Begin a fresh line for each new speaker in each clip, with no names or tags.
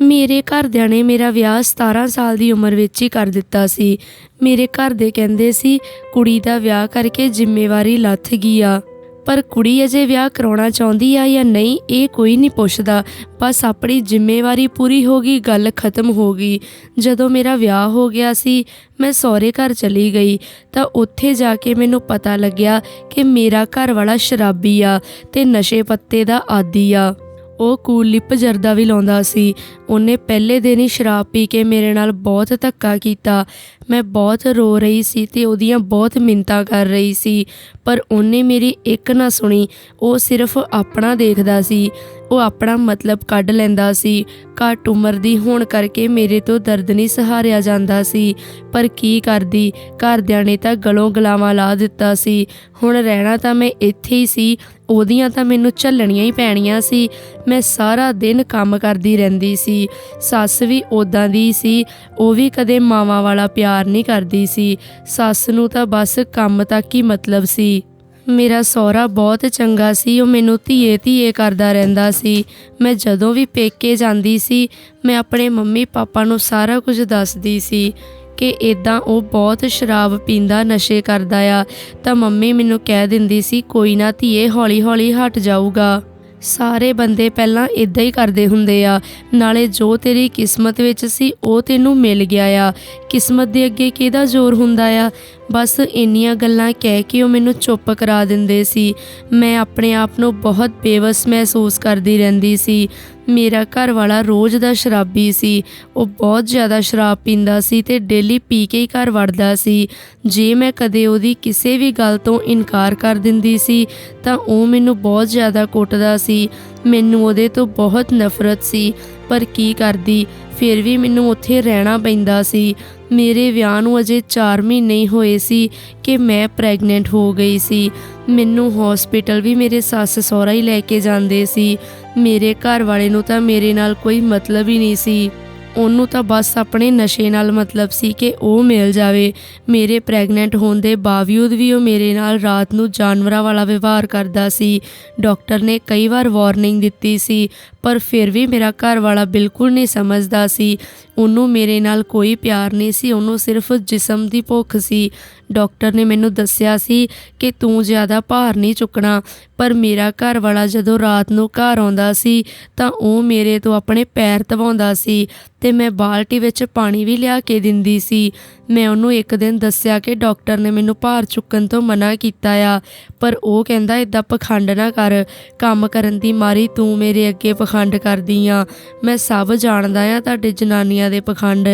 ਮੇਰੇ ਘਰਦਿਆਂ ਨੇ ਮੇਰਾ ਵਿਆਹ 17 ਸਾਲ ਦੀ ਉਮਰ ਵਿੱਚ ਹੀ ਕਰ ਦਿੱਤਾ ਸੀ। ਮੇਰੇ ਘਰ ਦੇ ਕਹਿੰਦੇ ਸੀ, ਕੁੜੀ ਦਾ ਵਿਆਹ ਕਰਕੇ ਜ਼ਿੰਮੇਵਾਰੀ ਲੱਥ ਗਈ ਆ। ਪਰ ਕੁੜੀ ਅਜੇ ਵਿਆਹ ਕਰਾਉਣਾ ਚਾਹੁੰਦੀ ਆ ਜਾਂ ਨਹੀਂ, ਇਹ ਕੋਈ ਨਹੀਂ ਪੁੱਛਦਾ। ਬਸ ਆਪਣੀ ਜ਼ਿੰਮੇਵਾਰੀ ਪੂਰੀ ਹੋ ਗਈ, ਗੱਲ ਖਤਮ ਹੋ ਗਈ। ਜਦੋਂ ਮੇਰਾ ਵਿਆਹ ਹੋ ਗਿਆ ਸੀ, ਮੈਂ ਸਹੁਰੇ ਘਰ ਚਲੀ ਗਈ। ਤਾਂ ਉੱਥੇ ਜਾ ਕੇ ਮੈਨੂੰ ਪਤਾ ਲੱਗਿਆ ਕਿ ਮੇਰਾ ਘਰ ਵਾਲਾ ਸ਼ਰਾਬੀ ਆ ਤੇ ਨਸ਼ੇ ਪੱਤੇ ਦਾ ਆਦੀ ਆ। ਉਹ ਕੂਲ ਲਿਪ ਜਰਦਾ ਵੀ ਲਾਉਂਦਾ ਸੀ। ਉਹਨੇ ਪਹਿਲੇ ਦਿਨ ਹੀ ਸ਼ਰਾਬ ਪੀ ਕੇ ਮੇਰੇ ਨਾਲ ਬਹੁਤ ਧੱਕਾ ਕੀਤਾ। ਮੈਂ ਬਹੁਤ ਰੋ ਰਹੀ ਸੀ ਤੇ ਉਹਦੀਆਂ ਬਹੁਤ ਮਿੰਤਾ ਕਰ ਰਹੀ ਸੀ। ਪਰ ਉਹਨੇ ਮੇਰੀ ਇੱਕ ਨਾ ਸੁਣੀ। ਉਹ ਸਿਰਫ ਆਪਣਾ ਦੇਖਦਾ ਸੀ। ਉਹ ਆਪਣਾ ਮਤਲਬ ਕੱਢ ਲੈਂਦਾ ਸੀ। ਘੱਟ ਉਮਰ ਦੀ ਹੋਣ ਕਰਕੇ ਮੇਰੇ ਤੋਂ ਦਰਦ ਨਹੀਂ ਸਹਾਰਿਆ ਜਾਂਦਾ ਸੀ। ਪਰ ਕੀ ਕਰਦੀ? ਘਰਦਿਆਂ ਨੇ ਤਾਂ ਗਲੋਂ ਗਲਾਵਾਂ ਲਾ ਦਿੱਤਾ ਸੀ। ਹੁਣ ਰਹਿਣਾ ਤਾਂ ਮੈਂ ਇੱਥੇ ਹੀ ਸੀ। ਉਹਦੀਆਂ ਤਾਂ ਮੈਨੂੰ ਝੱਲਣੀਆਂ ਹੀ ਪੈਣੀਆਂ ਸੀ। ਮੈਂ ਸਾਰਾ ਦਿਨ ਕੰਮ ਕਰਦੀ ਰਹਿੰਦੀ ਸੀ। ਸੱਸ ਵੀ ਉਦਾਂ ਦੀ ਸੀ। ਉਹ ਵੀ ਕਦੇ ਮਾਵਾਂ ਵਾਲਾ ਪਿਆਰ ਨਹੀਂ ਕਰਦੀ ਸੀ। ਸੱਸ ਨੂੰ ਤਾਂ ਬਸ ਕੰਮ ਤੱਕ ਹੀ ਮਤਲਬ ਸੀ। ਮੇਰਾ ਸਹੁਰਾ ਬਹੁਤ ਚੰਗਾ ਸੀ, ਉਹ ਮੈਨੂੰ ਧੀਏ ਧੀਏ ਕਰਦਾ ਰਹਿੰਦਾ ਸੀ। ਮੈਂ ਜਦੋਂ ਵੀ ਪੇਕੇ ਜਾਂਦੀ ਸੀ, ਮੈਂ ਆਪਣੇ ਮੰਮੀ ਪਾਪਾ ਨੂੰ ਸਾਰਾ ਕੁਝ ਦੱਸਦੀ ਸੀ ਕਿ ਇਦਾਂ ਉਹ ਬਹੁਤ ਸ਼ਰਾਬ ਪੀਂਦਾ, ਨਸ਼ੇ ਕਰਦਾ ਆ। ਤਾਂ ਮੰਮੀ ਮੈਨੂੰ ਕਹਿ ਦਿੰਦੀ ਸੀ, ਕੋਈ ਨਾ ਧੀਏ ਹੌਲੀ ਹੌਲੀ ਹਟ ਜਾਊਗਾ। ਸਾਰੇ ਬੰਦੇ ਪਹਿਲਾਂ ਇਦਾਂ ਹੀ ਕਰਦੇ ਹੁੰਦੇ ਆ। ਨਾਲੇ ਜੋ ਤੇਰੀ ਕਿਸਮਤ ਵਿੱਚ ਸੀ, ਉਹ ਤੈਨੂੰ ਮਿਲ ਗਿਆ ਆ। ਕਿਸਮਤ ਦੇ ਅੱਗੇ ਕਿਹਦਾ ਜ਼ੋਰ ਹੁੰਦਾ ਆ? ਬਸ ਇੰਨੀਆਂ ਗੱਲਾਂ ਕਹਿ ਕੇ ਉਹ ਮੈਨੂੰ ਚੁੱਪ ਕਰਾ ਦਿੰਦੇ ਸੀ। ਮੈਂ ਆਪਣੇ ਆਪ ਨੂੰ ਬਹੁਤ ਬੇਵਸ ਮਹਿਸੂਸ ਕਰਦੀ ਰਹਿੰਦੀ ਸੀ। ਮੇਰਾ ਘਰ ਵਾਲਾ ਰੋਜ਼ ਦਾ ਸ਼ਰਾਬੀ ਸੀ। ਉਹ ਬਹੁਤ ਜ਼ਿਆਦਾ ਸ਼ਰਾਬ ਪੀਂਦਾ ਸੀ ਤੇ ਡੇਲੀ ਪੀ ਕੇ ਹੀ ਘਰ ਵੜਦਾ ਸੀ। ਜੇ ਮੈਂ ਕਦੇ ਉਹਦੀ ਕਿਸੇ ਵੀ ਗੱਲ ਤੋਂ ਇਨਕਾਰ ਕਰ ਦਿੰਦੀ ਸੀ, ਤਾਂ ਉਹ ਮੈਨੂੰ ਬਹੁਤ ਜ਼ਿਆਦਾ ਕੁੱਟਦਾ ਸੀ। ਮੈਨੂੰ ਉਹਦੇ ਤੋਂ ਬਹੁਤ ਨਫ਼ਰਤ ਸੀ। ਪਰ ਕੀ ਕਰਦੀ? ਫਿਰ ਵੀ ਮੈਨੂੰ ਉੱਥੇ ਰਹਿਣਾ ਪੈਂਦਾ ਸੀ। ਮੇਰੇ ਵਿਆਹ ਨੂੰ ਅਜੇ 4 ਮਹੀਨੇ ਹੋਏ ਸੀ ਕਿ ਮੈਂ ਪ੍ਰੈਗਨੈਂਟ ਹੋ ਗਈ ਸੀ। ਮੈਨੂੰ ਹਸਪੀਟਲ ਵੀ ਮੇਰੇ ਸੱਸ ਸਹੁਰਾ ਹੀ ਲੈ ਕੇ ਜਾਂਦੇ ਸੀ। ਮੇਰੇ ਘਰ ਵਾਲੇ ਨੂੰ ਤਾਂ ਮੇਰੇ ਨਾਲ ਕੋਈ ਮਤਲਬ ਹੀ ਨਹੀਂ ਸੀ। ਉਹਨੂੰ ਤਾਂ ਬਸ ਆਪਣੇ ਨਸ਼ੇ ਨਾਲ ਮਤਲਬ ਸੀ ਕਿ ਉਹ ਮਿਲ ਜਾਵੇ। ਮੇਰੇ ਪ੍ਰੈਗਨੈਂਟ ਹੋਣ ਦੇ ਬਾਵਜੂਦ ਵੀ ਉਹ ਮੇਰੇ ਨਾਲ ਰਾਤ ਨੂੰ ਜਾਨਵਰਾਂ ਵਾਲਾ ਵਿਵਹਾਰ ਕਰਦਾ ਸੀ। ਡਾਕਟਰ ਨੇ ਕਈ ਵਾਰ ਵਾਰਨਿੰਗ ਦਿੱਤੀ ਸੀ ਪਰ ਫਿਰ ਵੀ ਮੇਰਾ ਘਰ ਵਾਲਾ ਬਿਲਕੁਲ ਨਹੀਂ ਸਮਝਦਾ ਸੀ। ਉਹਨੂੰ ਮੇਰੇ ਨਾਲ ਕੋਈ ਪਿਆਰ ਨਹੀਂ ਸੀ। ਉਹਨੂੰ ਸਿਰਫ ਜਿਸਮ ਦੀ ਭੁੱਖ ਸੀ। ਡਾਕਟਰ ਨੇ ਮੈਨੂੰ ਦੱਸਿਆ ਸੀ ਕਿ ਤੂੰ ਜ਼ਿਆਦਾ ਭਾਰ ਨਹੀਂ ਚੁੱਕਣਾ, ਪਰ ਮੇਰਾ ਘਰ ਵਾਲਾ ਜਦੋਂ ਰਾਤ ਨੂੰ ਘਰ ਆਉਂਦਾ ਸੀ ਤਾਂ ਉਹ ਮੇਰੇ ਤੋਂ ਆਪਣੇ ਪੈਰ ਧਵਾਉਂਦਾ ਸੀ ਤੇ ਮੈਂ ਬਾਲਟੀ ਵਿੱਚ ਪਾਣੀ ਵੀ ਲਿਆ ਕੇ ਦਿੰਦੀ ਸੀ। ਮੈਂ ਉਹਨੂੰ ਇੱਕ ਦਿਨ ਦੱਸਿਆ ਕਿ ਡਾਕਟਰ ਨੇ ਮੈਨੂੰ ਭਾਰ ਚੁੱਕਣ ਤੋਂ ਮਨਾ ਕੀਤਾ ਆ, ਪਰ ਉਹ ਕਹਿੰਦਾ ਇਦਾਂ ਪਖੰਡ ਨਾ ਕਰ। ਕੰਮ ਕਰਨ ਦੀ ਮਾਰੀ ਤੂੰ ਮੇਰੇ ਅੱਗੇ ਪਖੰਡ ਕਰਦੀ ਆ। ਮੈਂ ਸਭ ਜਾਣਦਾ ਆ ਤੁਹਾਡੇ ਜਨਾਨੀਆਂ ਦੇ ਪਖੰਡ।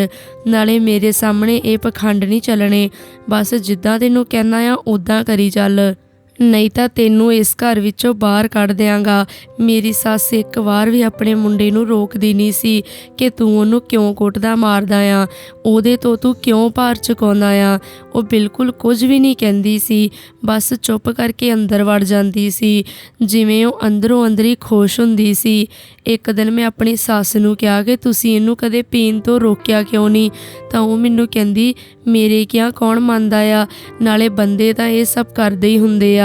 ਨਾਲੇ ਮੇਰੇ ਸਾਹਮਣੇ ਇਹ ਪਖੰਡ ਨਹੀਂ ਚੱਲਣੇ। ਬਸ ਜਿੱਦਾਂ ਤੈਨੂੰ ਕਹਿਣਾ ਆ ਉਦਾਂ ਕਰੀ ਚੱਲ। ਨਹੀਂ ਤਾਂ ਤੈਨੂੰ ਇਸ ਘਰ ਵਿੱਚੋਂ ਬਾਹਰ ਕੱਢ ਦਿਆਂਗਾ। ਮੇਰੀ ਸੱਸ ਇੱਕ ਵਾਰ ਵੀ ਆਪਣੇ ਮੁੰਡੇ ਨੂੰ ਰੋਕਦੀ ਨਹੀਂ ਸੀ ਕਿ ਤੂੰ ਉਹਨੂੰ ਕਿਉਂ ਕੁੱਟਦਾ ਮਾਰਦਾ ਆ। ਉਹਦੇ ਤੋਂ ਤੂੰ ਕਿਉਂ ਭਾਰ ਚੁਕਾਉਂਦਾ ਆ? ਉਹ ਬਿਲਕੁਲ ਕੁਝ ਵੀ ਨਹੀਂ ਕਹਿੰਦੀ ਸੀ। ਬਸ ਚੁੱਪ ਕਰਕੇ ਅੰਦਰ ਵੜ ਜਾਂਦੀ ਸੀ। ਜਿਵੇਂ ਉਹ ਅੰਦਰੋਂ ਅੰਦਰੀ ਖੁਸ਼ ਹੁੰਦੀ ਸੀ। ਇੱਕ ਦਿਨ ਮੈਂ ਆਪਣੀ ਸੱਸ ਨੂੰ ਕਿਹਾ ਕਿ ਤੁਸੀਂ ਇਹਨੂੰ ਕਦੇ ਪੀਣ ਤੋਂ ਰੋਕਿਆ ਕਿਉਂ ਨਹੀਂ? ਤਾਂ ਉਹ ਮੈਨੂੰ ਕਹਿੰਦੀ, ਮੇਰੇ ਕਿਹਾ ਕੌਣ ਮੰਨਦਾ ਆ? ਨਾਲੇ ਬੰਦੇ ਤਾਂ ਇਹ ਸਭ ਕਰਦੇ ਹੀ ਹੁੰਦੇ ਆ।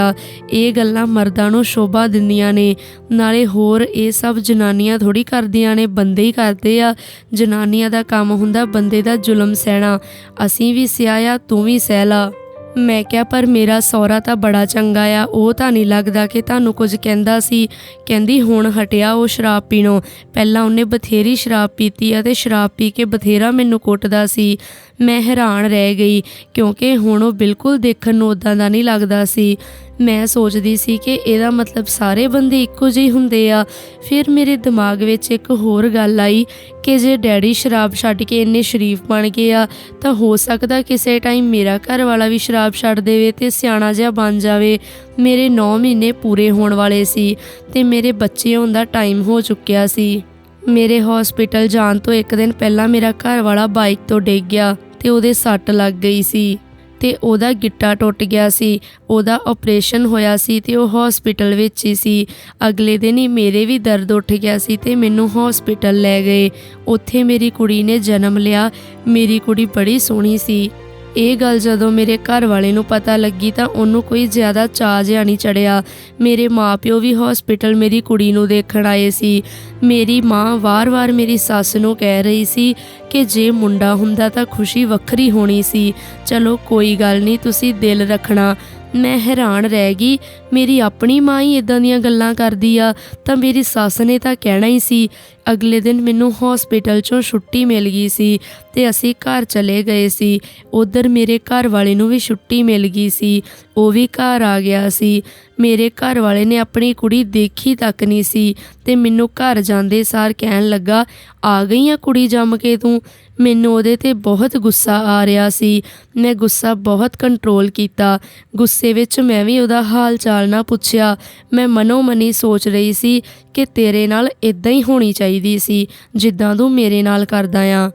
ਇਹ ਗੱਲਾਂ ਮਰਦਾਂ ਨੂੰ ਸ਼ੋਭਾ ਦਿੰਦੀਆਂ ਨੇ। ਨਾਲੇ ਹੋਰ ਇਹ ਸਭ ਜਨਾਨੀਆਂ ਥੋੜੀ ਕਰਦੀਆਂ ਨੇ, ਬੰਦੇ ਹੀ ਕਰਦੇ ਆ। ਜਨਾਨੀਆਂ ਦਾ ਕੰਮ ਹੁੰਦਾ ਬੰਦੇ ਦਾ ਜ਼ੁਲਮ ਸਹਿਣਾ। ਅਸੀਂ ਵੀ ਸਿਆਇਆ ਤੂੰ ਵੀ ਸਹਿ ਲਾ ਮੈਂ ਕਿਹਾ, ਪਰ ਮੇਰਾ ਸਹੁਰਾ ਤਾਂ ਬੜਾ ਚੰਗਾ ਆ। ਉਹ ਤਾਂ ਨਹੀਂ ਲੱਗਦਾ ਕਿ ਤੁਹਾਨੂੰ ਕੁਝ ਕਹਿੰਦਾ ਸੀ। ਕਹਿੰਦੀ, ਹੁਣ ਹਟਿਆ ਉਹ ਸ਼ਰਾਬ ਪੀਣੋਂ। ਪਹਿਲਾਂ ਉਹਨੇ ਬਥੇਰੀ ਸ਼ਰਾਬ ਪੀਤੀ ਅਤੇ ਸ਼ਰਾਬ ਪੀ ਕੇ ਬਥੇਰਾ ਮੈਨੂੰ ਕੁੱਟਦਾ ਸੀ। ਮੈਂ ਹੈਰਾਨ ਰਹਿ ਗਈ, ਕਿਉਂਕਿ ਹੁਣ ਉਹ ਬਿਲਕੁਲ ਦੇਖਣ ਨੂੰ ਉਦਾਂ ਦਾ ਨਹੀਂ ਲੱਗਦਾ ਸੀ। ਮੈਂ ਸੋਚਦੀ ਸੀ ਕਿ ਇਹਦਾ ਮਤਲਬ ਸਾਰੇ ਬੰਦੇ ਇੱਕੋ ਜਿਹੇ ਹੁੰਦੇ ਆ। ਫਿਰ ਮੇਰੇ ਦਿਮਾਗ ਵਿੱਚ ਇੱਕ ਹੋਰ ਗੱਲ ਆਈ ਕਿ ਜੇ ਡੈਡੀ ਸ਼ਰਾਬ ਛੱਡ ਕੇ ਇੰਨੇ ਸ਼ਰੀਫ ਬਣ ਗਏ ਆ, ਤਾਂ ਹੋ ਸਕਦਾ ਕਿਸੇ ਟਾਈਮ ਮੇਰਾ ਘਰ ਵਾਲਾ ਵੀ ਸ਼ਰਾਬ ਛੱਡ ਦੇਵੇ ਤੇ ਸਿਆਣਾ ਜਿਹਾ ਬਣ ਜਾਵੇ। ਮੇਰੇ 9 ਮਹੀਨੇ ਪੂਰੇ ਹੋਣ ਵਾਲੇ ਸੀ ਤੇ ਮੇਰੇ ਬੱਚੇ ਹੋਣ ਦਾ ਟਾਈਮ ਹੋ ਚੁੱਕਿਆ ਸੀ। ਮੇਰੇ ਹਸਪੀਟਲ ਜਾਣ ਤੋਂ ਇੱਕ ਦਿਨ ਪਹਿਲਾਂ ਮੇਰਾ ਘਰ ਵਾਲਾ ਬਾਈਕ ਤੋਂ ਡਿੱਗ ਗਿਆ ਤੇ ਉਹਦੇ ਸੱਟ ਲੱਗ ਗਈ ਸੀ। ਤੇ ਉਹਦਾ ਗਿੱਟਾ ਟੁੱਟ ਗਿਆ ਸੀ। ਉਹਦਾ ਆਪਰੇਸ਼ਨ ਹੋਇਆ ਸੀ ਤੇ ਉਹ ਹਸਪੀਟਲ ਵਿੱਚ ਹੀ ਸੀ। ਅਗਲੇ ਦਿਨ ਹੀ ਮੇਰੇ ਵੀ ਦਰਦ ਉੱਠ ਗਿਆ ਸੀ ਤੇ ਮੈਨੂੰ ਹਸਪੀਟਲ ਲੈ ਗਏ। ਉੱਥੇ ਮੇਰੀ ਕੁੜੀ ਨੇ ਜਨਮ ਲਿਆ। ਮੇਰੀ ਕੁੜੀ ਬੜੀ ਸੋਹਣੀ ਸੀ। ਇਹ ਗੱਲ ਜਦੋਂ ਮੇਰੇ ਘਰ ਵਾਲੇ ਨੂੰ ਪਤਾ ਲੱਗੀ ਤਾਂ ਉਹਨੂੰ ਕੋਈ ਜ਼ਿਆਦਾ ਚਾਅ ਜਿਹਾ ਨਹੀਂ ਚੜਿਆ। ਮੇਰੇ ਮਾਪਿਓ ਵੀ ਹਸਪੀਟਲ ਮੇਰੀ ਕੁੜੀ ਨੂੰ ਦੇਖਣ ਆਏ ਸੀ। ਮੇਰੀ ਮਾਂ ਵਾਰ-ਵਾਰ ਮੇਰੀ ਸੱਸ ਨੂੰ ਕਹਿ ਰਹੀ ਸੀ ਕਿ ਜੇ ਮੁੰਡਾ ਹੁੰਦਾ ਤਾਂ ਖੁਸ਼ੀ ਵੱਖਰੀ ਹੋਣੀ ਸੀ। ਚਲੋ ਕੋਈ ਗੱਲ ਨਹੀਂ, ਤੁਸੀਂ ਦਿਲ ਰੱਖਣਾ। ਮੈਂ ਹੈਰਾਨ ਰਹਿ ਗਈ। ਮੇਰੀ ਆਪਣੀ ਮਾਂ ਹੀ ਇਦਾਂ ਦੀਆਂ ਗੱਲਾਂ ਕਰਦੀ ਆ, ਤਾਂ ਮੇਰੀ ਸੱਸ ਨੇ ਤਾਂ ਕਹਿਣਾ ਹੀ ਸੀ, ਅਗਲੇ ਦਿਨ ਮੈਨੂੰ ਹਸਪੀਟਲ ਚੋਂ ਛੁੱਟੀ ਮਿਲ ਗਈ ਸੀ ਤੇ ਅਸੀਂ ਘਰ ਚਲੇ ਗਏ ਸੀ। ਉਧਰ ਮੇਰੇ ਘਰ ਵਾਲੇ ਨੂੰ ਵੀ ਛੁੱਟੀ ਮਿਲ ਗਈ ਸੀ, ਉਹ ਵੀ ਘਰ ਆ ਗਿਆ ਸੀ। ਮੇਰੇ ਘਰ ਵਾਲੇ ਨੇ ਆਪਣੀ ਕੁੜੀ ਦੇਖੀ ਤੱਕ ਨਹੀਂ ਸੀ ਤੇ ਮੈਨੂੰ ਘਰ ਜਾਂਦੇ ਸਾਰ ਕਹਿਣ ਲੱਗਾ, ਆ ਗਈ ਆ ਕੁੜੀ ਜੰਮ ਕੇ ਤੂੰ? ਮੈਨੂੰ ਉਹਦੇ ਤੇ ਬਹੁਤ ਗੁੱਸਾ ਆ ਰਿਹਾ ਸੀ। ਮੈਂ ਗੁੱਸਾ ਬਹੁਤ ਕੰਟਰੋਲ ਕੀਤਾ। ਗੁੱਸੇ ਵਿੱਚ ਮੈਂ ਵੀ ਉਹਦਾ ਹਾਲ ਚਾਲ ਨਾ ਪੁੱਛਿਆ। ਮੈਂ ਮਨੋ ਮਨੀ ਸੋਚ ਰਹੀ ਸੀ ਕਿ ਤੇਰੇ ਨਾਲ ਇਦਾਂ ਹੀ ਹੋਣੀ ਚਾਹੀਦੀ ਸੀ, ਜਿੱਦਾਂ ਤੂੰ ਮੇਰੇ ਨਾਲ ਕਰਦਾ ਆ।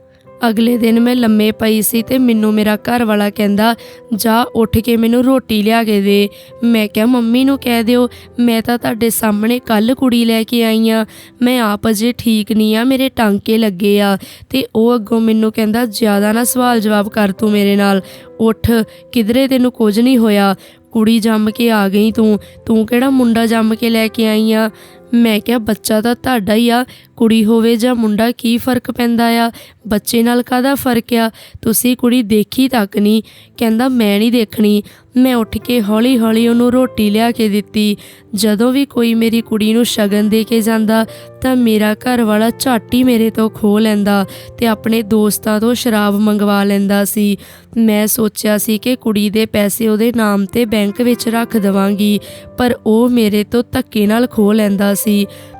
ਅਗਲੇ ਦਿਨ ਮੈਂ ਲੰਮੇ ਪਈ ਸੀ ਤੇ ਮੈਨੂੰ ਮੇਰਾ ਘਰ ਵਾਲਾ ਕਹਿੰਦਾ, ਜਾ, ਉੱਠ ਕੇ ਮੈਨੂੰ ਰੋਟੀ ਲਿਆ ਕੇ ਦੇ। ਮੈਂ ਕਿਹਾ, ਮੰਮੀ ਨੂੰ ਕਹਿ ਦਿਓ, ਮੈਂ ਤਾਂ ਤੁਹਾਡੇ ਸਾਹਮਣੇ ਕੱਲ ਕੁੜੀ ਲੈ ਕੇ ਆਈ ਆ। ਮੈਂ ਆਪ ਅਜੇ ਠੀਕ ਨਹੀਂ ਆ, ਮੇਰੇ ਟਾਂਕੇ ਲੱਗੇ ਆ। ਤੇ ਉਹ ਅੱਗੋਂ ਮੈਨੂੰ ਕਹਿੰਦਾ, ਜ਼ਿਆਦਾ ਨਾ ਸਵਾਲ ਜਵਾਬ ਕਰ ਤੂੰ ਮੇਰੇ ਨਾਲ। ਉੱਠ, ਕਿਧਰੇ ਤੈਨੂੰ ਕੁਝ ਨਹੀਂ ਹੋਇਆ। ਕੁੜੀ ਜੰਮ ਕੇ ਆ ਗਈ ਤੂੰ। ਤੂੰ ਕਿਹੜਾ ਮੁੰਡਾ ਜੰਮ ਕੇ ਲੈ ਕੇ ਆਈ ਆ? ਮੈਂ ਕਿਹਾ, ਬੱਚਾ ਤਾਂ ਤੁਹਾਡਾ ਹੀ ਆ, ਕੁੜੀ ਹੋਵੇ ਜਾਂ ਮੁੰਡਾ, ਕੀ ਫ਼ਰਕ ਪੈਂਦਾ ਆ? ਬੱਚੇ ਨਾਲ ਕਾਹਦਾ ਫ਼ਰਕ ਆ? ਤੁਸੀਂ ਕੁੜੀ ਦੇਖੀ ਤੱਕ ਨਹੀਂ। ਕਹਿੰਦਾ, ਮੈਂ ਨਹੀਂ ਦੇਖਣੀ। ਮੈਂ ਉੱਠ ਕੇ ਹੌਲੀ ਹੌਲੀ ਉਹਨੂੰ ਰੋਟੀ ਲਿਆ ਕੇ ਦਿੱਤੀ। ਜਦੋਂ ਵੀ ਕੋਈ ਮੇਰੀ ਕੁੜੀ ਨੂੰ ਸ਼ਗਨ ਦੇ ਕੇ ਜਾਂਦਾ, ਤਾਂ ਮੇਰਾ ਘਰ ਵਾਲਾ ਝੱਟ ਹੀ ਮੇਰੇ ਤੋਂ ਖੋ ਲੈਂਦਾ ਤੇ ਆਪਣੇ ਦੋਸਤਾਂ ਤੋਂ ਸ਼ਰਾਬ ਮੰਗਵਾ ਲੈਂਦਾ ਸੀ। ਮੈਂ ਸੋਚਿਆ ਸੀ ਕਿ ਕੁੜੀ ਦੇ ਪੈਸੇ ਉਹਦੇ ਨਾਮ ਤੇ ਬੈਂਕ ਵਿੱਚ ਰੱਖ ਦਵਾਂਗੀ, ਪਰ ਉਹ ਮੇਰੇ ਤੋਂ ਧੱਕੇ ਨਾਲ ਖੋ ਲੈਂਦਾ ਸੀ।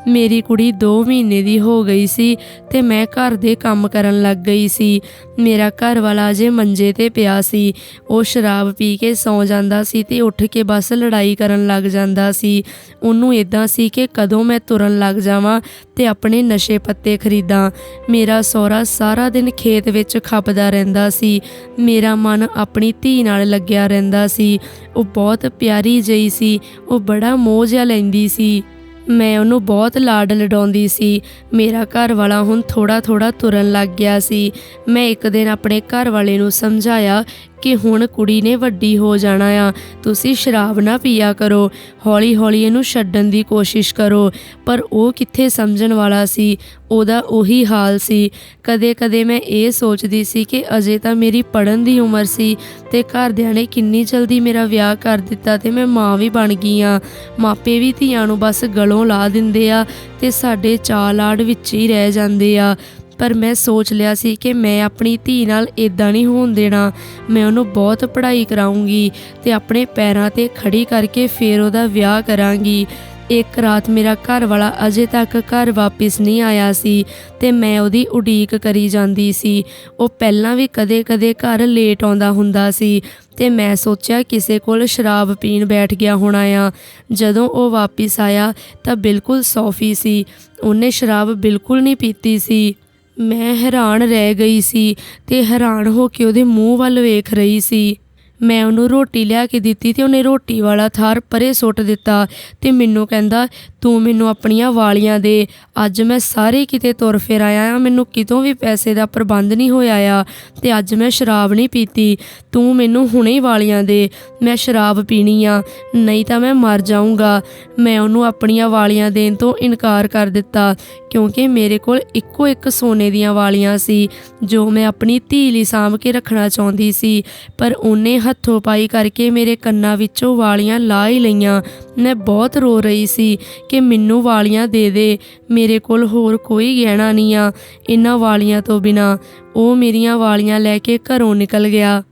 ਮੇਰੀ ਕੁੜੀ 2 ਮਹੀਨੇ ਦੀ ਹੋ ਗਈ ਸੀ ਤੇ ਮੈਂ ਘਰ ਦੇ ਕੰਮ ਕਰਨ ਲੱਗ ਗਈ ਸੀ। ਮੇਰਾ ਘਰ ਵਾਲਾ ਅਜੇ ਮੰਜੇ ਤੇ ਪਿਆ ਸੀ। ਉਹ ਸ਼ਰਾਬ ਪੀ ਕੇ ਸੌ ਜਾਂਦਾ ਸੀ ਤੇ ਉੱਠ ਕੇ ਬਸ ਲੜਾਈ ਕਰਨ ਲੱਗ ਜਾਂਦਾ ਸੀ। ਉਹਨੂੰ ਇਦਾਂ ਸੀ ਕਿ ਕਦੋਂ ਮੈਂ ਤੁਰਨ ਲੱਗ ਜਾਵਾਂ ਤੇ ਆਪਣੇ ਨਸ਼ੇ ਪੱਤੇ ਖਰੀਦਾਂ। ਮੇਰਾ ਸਹੁਰਾ ਸਾਰਾ ਦਿਨ ਖੇਤ ਵਿੱਚ ਖੱਪਦਾ ਰਹਿੰਦਾ ਸੀ। ਮੇਰਾ ਮਨ ਆਪਣੀ ਧੀ ਨਾਲ ਲੱਗਿਆ ਰਹਿੰਦਾ ਸੀ। ਉਹ ਬਹੁਤ ਪਿਆਰੀ ਜਈ ਸੀ। ਉਹ ਬੜਾ ਮੋਹ ਜਿਹਾ ਲੈਂਦੀ ਸੀ। ਮੈਂ ਉਹਨੂੰ ਬਹੁਤ ਲਾਡ ਲਡਾਉਂਦੀ ਸੀ। ਮੇਰਾ ਘਰ ਵਾਲਾ ਹੁਣ ਥੋੜਾ ਥੋੜਾ ਤੁਰਨ ਲੱਗ ਗਿਆ ਸੀ। ਮੈਂ ਇੱਕ ਦਿਨ ਆਪਣੇ ਘਰ ਵਾਲੇ ਨੂੰ ਸਮਝਾਇਆ ਕਿ ਹੁਣ ਕੁੜੀ ਨੇ ਵੱਡੀ ਹੋ ਜਾਣਾ ਆ, ਤੁਸੀਂ ਸ਼ਰਾਬ ਨਾ ਪੀਆ ਕਰੋ ਹੌਲੀ ਹੌਲੀ ਇਹਨੂੰ ਛੱਡਣ ਦੀ ਕੋਸ਼ਿਸ਼ ਕਰੋ। ਪਰ ਉਹ ਕਿੱਥੇ ਸਮਝਣ ਵਾਲਾ ਸੀ? ਉਹਦਾ ਉਹੀ ਹਾਲ ਸੀ। ਕਦੇ-ਕਦੇ ਮੈਂ ਇਹ ਸੋਚਦੀ ਸੀ ਕਿ ਅਜੇ ਤਾਂ ਮੇਰੀ ਪੜਨ ਦੀ ਉਮਰ ਸੀ ਤੇ ਘਰਦਿਆਂ ਨੇ ਕਿੰਨੀ ਜਲਦੀ ਮੇਰਾ ਵਿਆਹ ਕਰ ਦਿੱਤਾ ਤੇ ਮੈਂ ਮਾਂ ਵੀ ਬਣ ਗਈ ਆ। ਮਾਪੇ ਵੀ ਧੀਆਂ ਨੂੰ ਬਸ ਗਲੋਂ ਲਾ ਦਿੰਦੇ ਆ ਤੇ ਸਾਡੇ ਚਾਅ ਲਾਡ ਵਿੱਚ ਹੀ ਰਹਿ ਜਾਂਦੇ ਆ। ਪਰ ਮੈਂ ਸੋਚ ਲਿਆ ਸੀ ਕਿ ਮੈਂ ਆਪਣੀ ਧੀ ਨਾਲ ਇਦਾਂ ਨਹੀਂ ਹੋਣ ਦੇਣਾ। ਮੈਂ ਉਹਨੂੰ ਬਹੁਤ ਪੜ੍ਹਾਈ ਕਰਾਉਂਗੀ ਤੇ ਆਪਣੇ ਪੈਰਾਂ ਤੇ ਖੜੀ ਕਰਕੇ ਫੇਰ ਉਹਦਾ ਵਿਆਹ ਕਰਾਂਗੀ। ਇੱਕ ਰਾਤ ਮੇਰਾ ਘਰ ਵਾਲਾ ਅਜੇ ਤੱਕ ਘਰ ਵਾਪਸ ਨਹੀਂ ਆਇਆ ਸੀ ਤੇ ਮੈਂ ਉਹਦੀ ਉਡੀਕ ਕਰੀ ਜਾਂਦੀ ਸੀ। ਉਹ ਪਹਿਲਾਂ ਵੀ ਕਦੇ-ਕਦੇ ਘਰ ਲੇਟ ਆਉਂਦਾ ਹੁੰਦਾ ਸੀ ਤੇ ਮੈਂ ਸੋਚਿਆ ਕਿਸੇ ਕੋਲ ਸ਼ਰਾਬ ਪੀਣ ਬੈਠ ਗਿਆ ਹੋਣਾ ਆ। ਜਦੋਂ ਉਹ ਵਾਪਸ ਆਇਆ ਤਾਂ ਬਿਲਕੁਲ ਸੌਫੀ ਸੀ। ਉਹਨੇ ਸ਼ਰਾਬ ਬਿਲਕੁਲ ਨਹੀਂ ਪੀਤੀ ਸੀ। ਮੈਂ ਹੈਰਾਨ ਰਹਿ ਗਈ ਸੀ ਤੇ ਹੈਰਾਨ ਹੋ ਕੇ ਉਹਦੇ ਮੂੰਹ ਵੱਲ ਵੇਖ ਰਹੀ ਸੀ। ਮੈਂ ਉਹਨੂੰ ਰੋਟੀ ਲਿਆ ਕੇ ਦਿੱਤੀ ਤੇ ਉਹਨੇ ਰੋਟੀ ਵਾਲਾ ਥਾਰ ਪਰੇ ਸੁੱਟ ਦਿੱਤਾ ਤੇ ਮੈਨੂੰ ਕਹਿੰਦਾ ਤੂੰ ਮੈਨੂੰ ਆਪਣੀਆਂ ਵਾਲੀਆਂ ਦੇ। ਅੱਜ ਮੈਂ ਸਾਰੇ ਕਿਤੇ ਤੁਰ ਫਿਰ ਆਇਆ ਆ ਮੈਨੂੰ ਕਿਤੋਂ ਵੀ ਪੈਸੇ ਦਾ ਪ੍ਰਬੰਧ ਨਹੀਂ ਹੋਇਆ ਆ ਤੇ ਅੱਜ ਮੈਂ ਸ਼ਰਾਬ ਨਹੀਂ ਪੀਤੀ। ਤੂੰ ਮੈਨੂੰ ਹੁਣੇ ਵਾਲੀਆਂ ਦੇ। ਮੈਂ ਸ਼ਰਾਬ ਪੀਣੀ ਆ। ਨਹੀਂ ਤਾਂ ਮੈਂ ਮਰ ਜਾਊਂਗਾ। ਮੈਂ ਉਹਨੂੰ ਆਪਣੀਆਂ ਵਾਲੀਆਂ ਦੇਣ ਤੋਂ ਇਨਕਾਰ ਕਰ ਦਿੱਤਾ। ਕਿਉਂਕਿ ਮੇਰੇ ਕੋਲ ਇੱਕੋ ਇੱਕ ਸੋਨੇ ਦੀਆਂ ਵਾਲੀਆਂ ਸੀ, ਜੋ ਮੈਂ ਆਪਣੀ ਧੀ ਲਈ ਸਾਂਭ ਕੇ ਰੱਖਣਾ ਚਾਹੁੰਦੀ ਸੀ। ਪਰ ਉਹਨੇ ਹੱਥੋਂ ਪਾਈ ਕਰਕੇ ਮੇਰੇ ਕੰਨਾਂ ਵਿੱਚੋਂ ਵਾਲੀਆਂ ਲਾ ਹੀ ਲਈਆਂ। ਮੈਂ ਬਹੁਤ ਰੋ ਰਹੀ ਸੀ ਕਿ ਮੈਨੂੰ ਵਾਲੀਆਂ ਦੇ ਦੇ, ਮੇਰੇ ਕੋਲ ਹੋਰ ਕੋਈ ਗਹਿਣਾ ਨਹੀਂ ਆ। ਇਹਨਾਂ ਵਾਲੀਆਂ ਤੋਂ ਬਿਨਾ ਉਹ ਮੇਰੀਆਂ ਵਾਲੀਆਂ ਲੈ ਕੇ ਘਰੋਂ ਨਿਕਲ ਗਿਆ।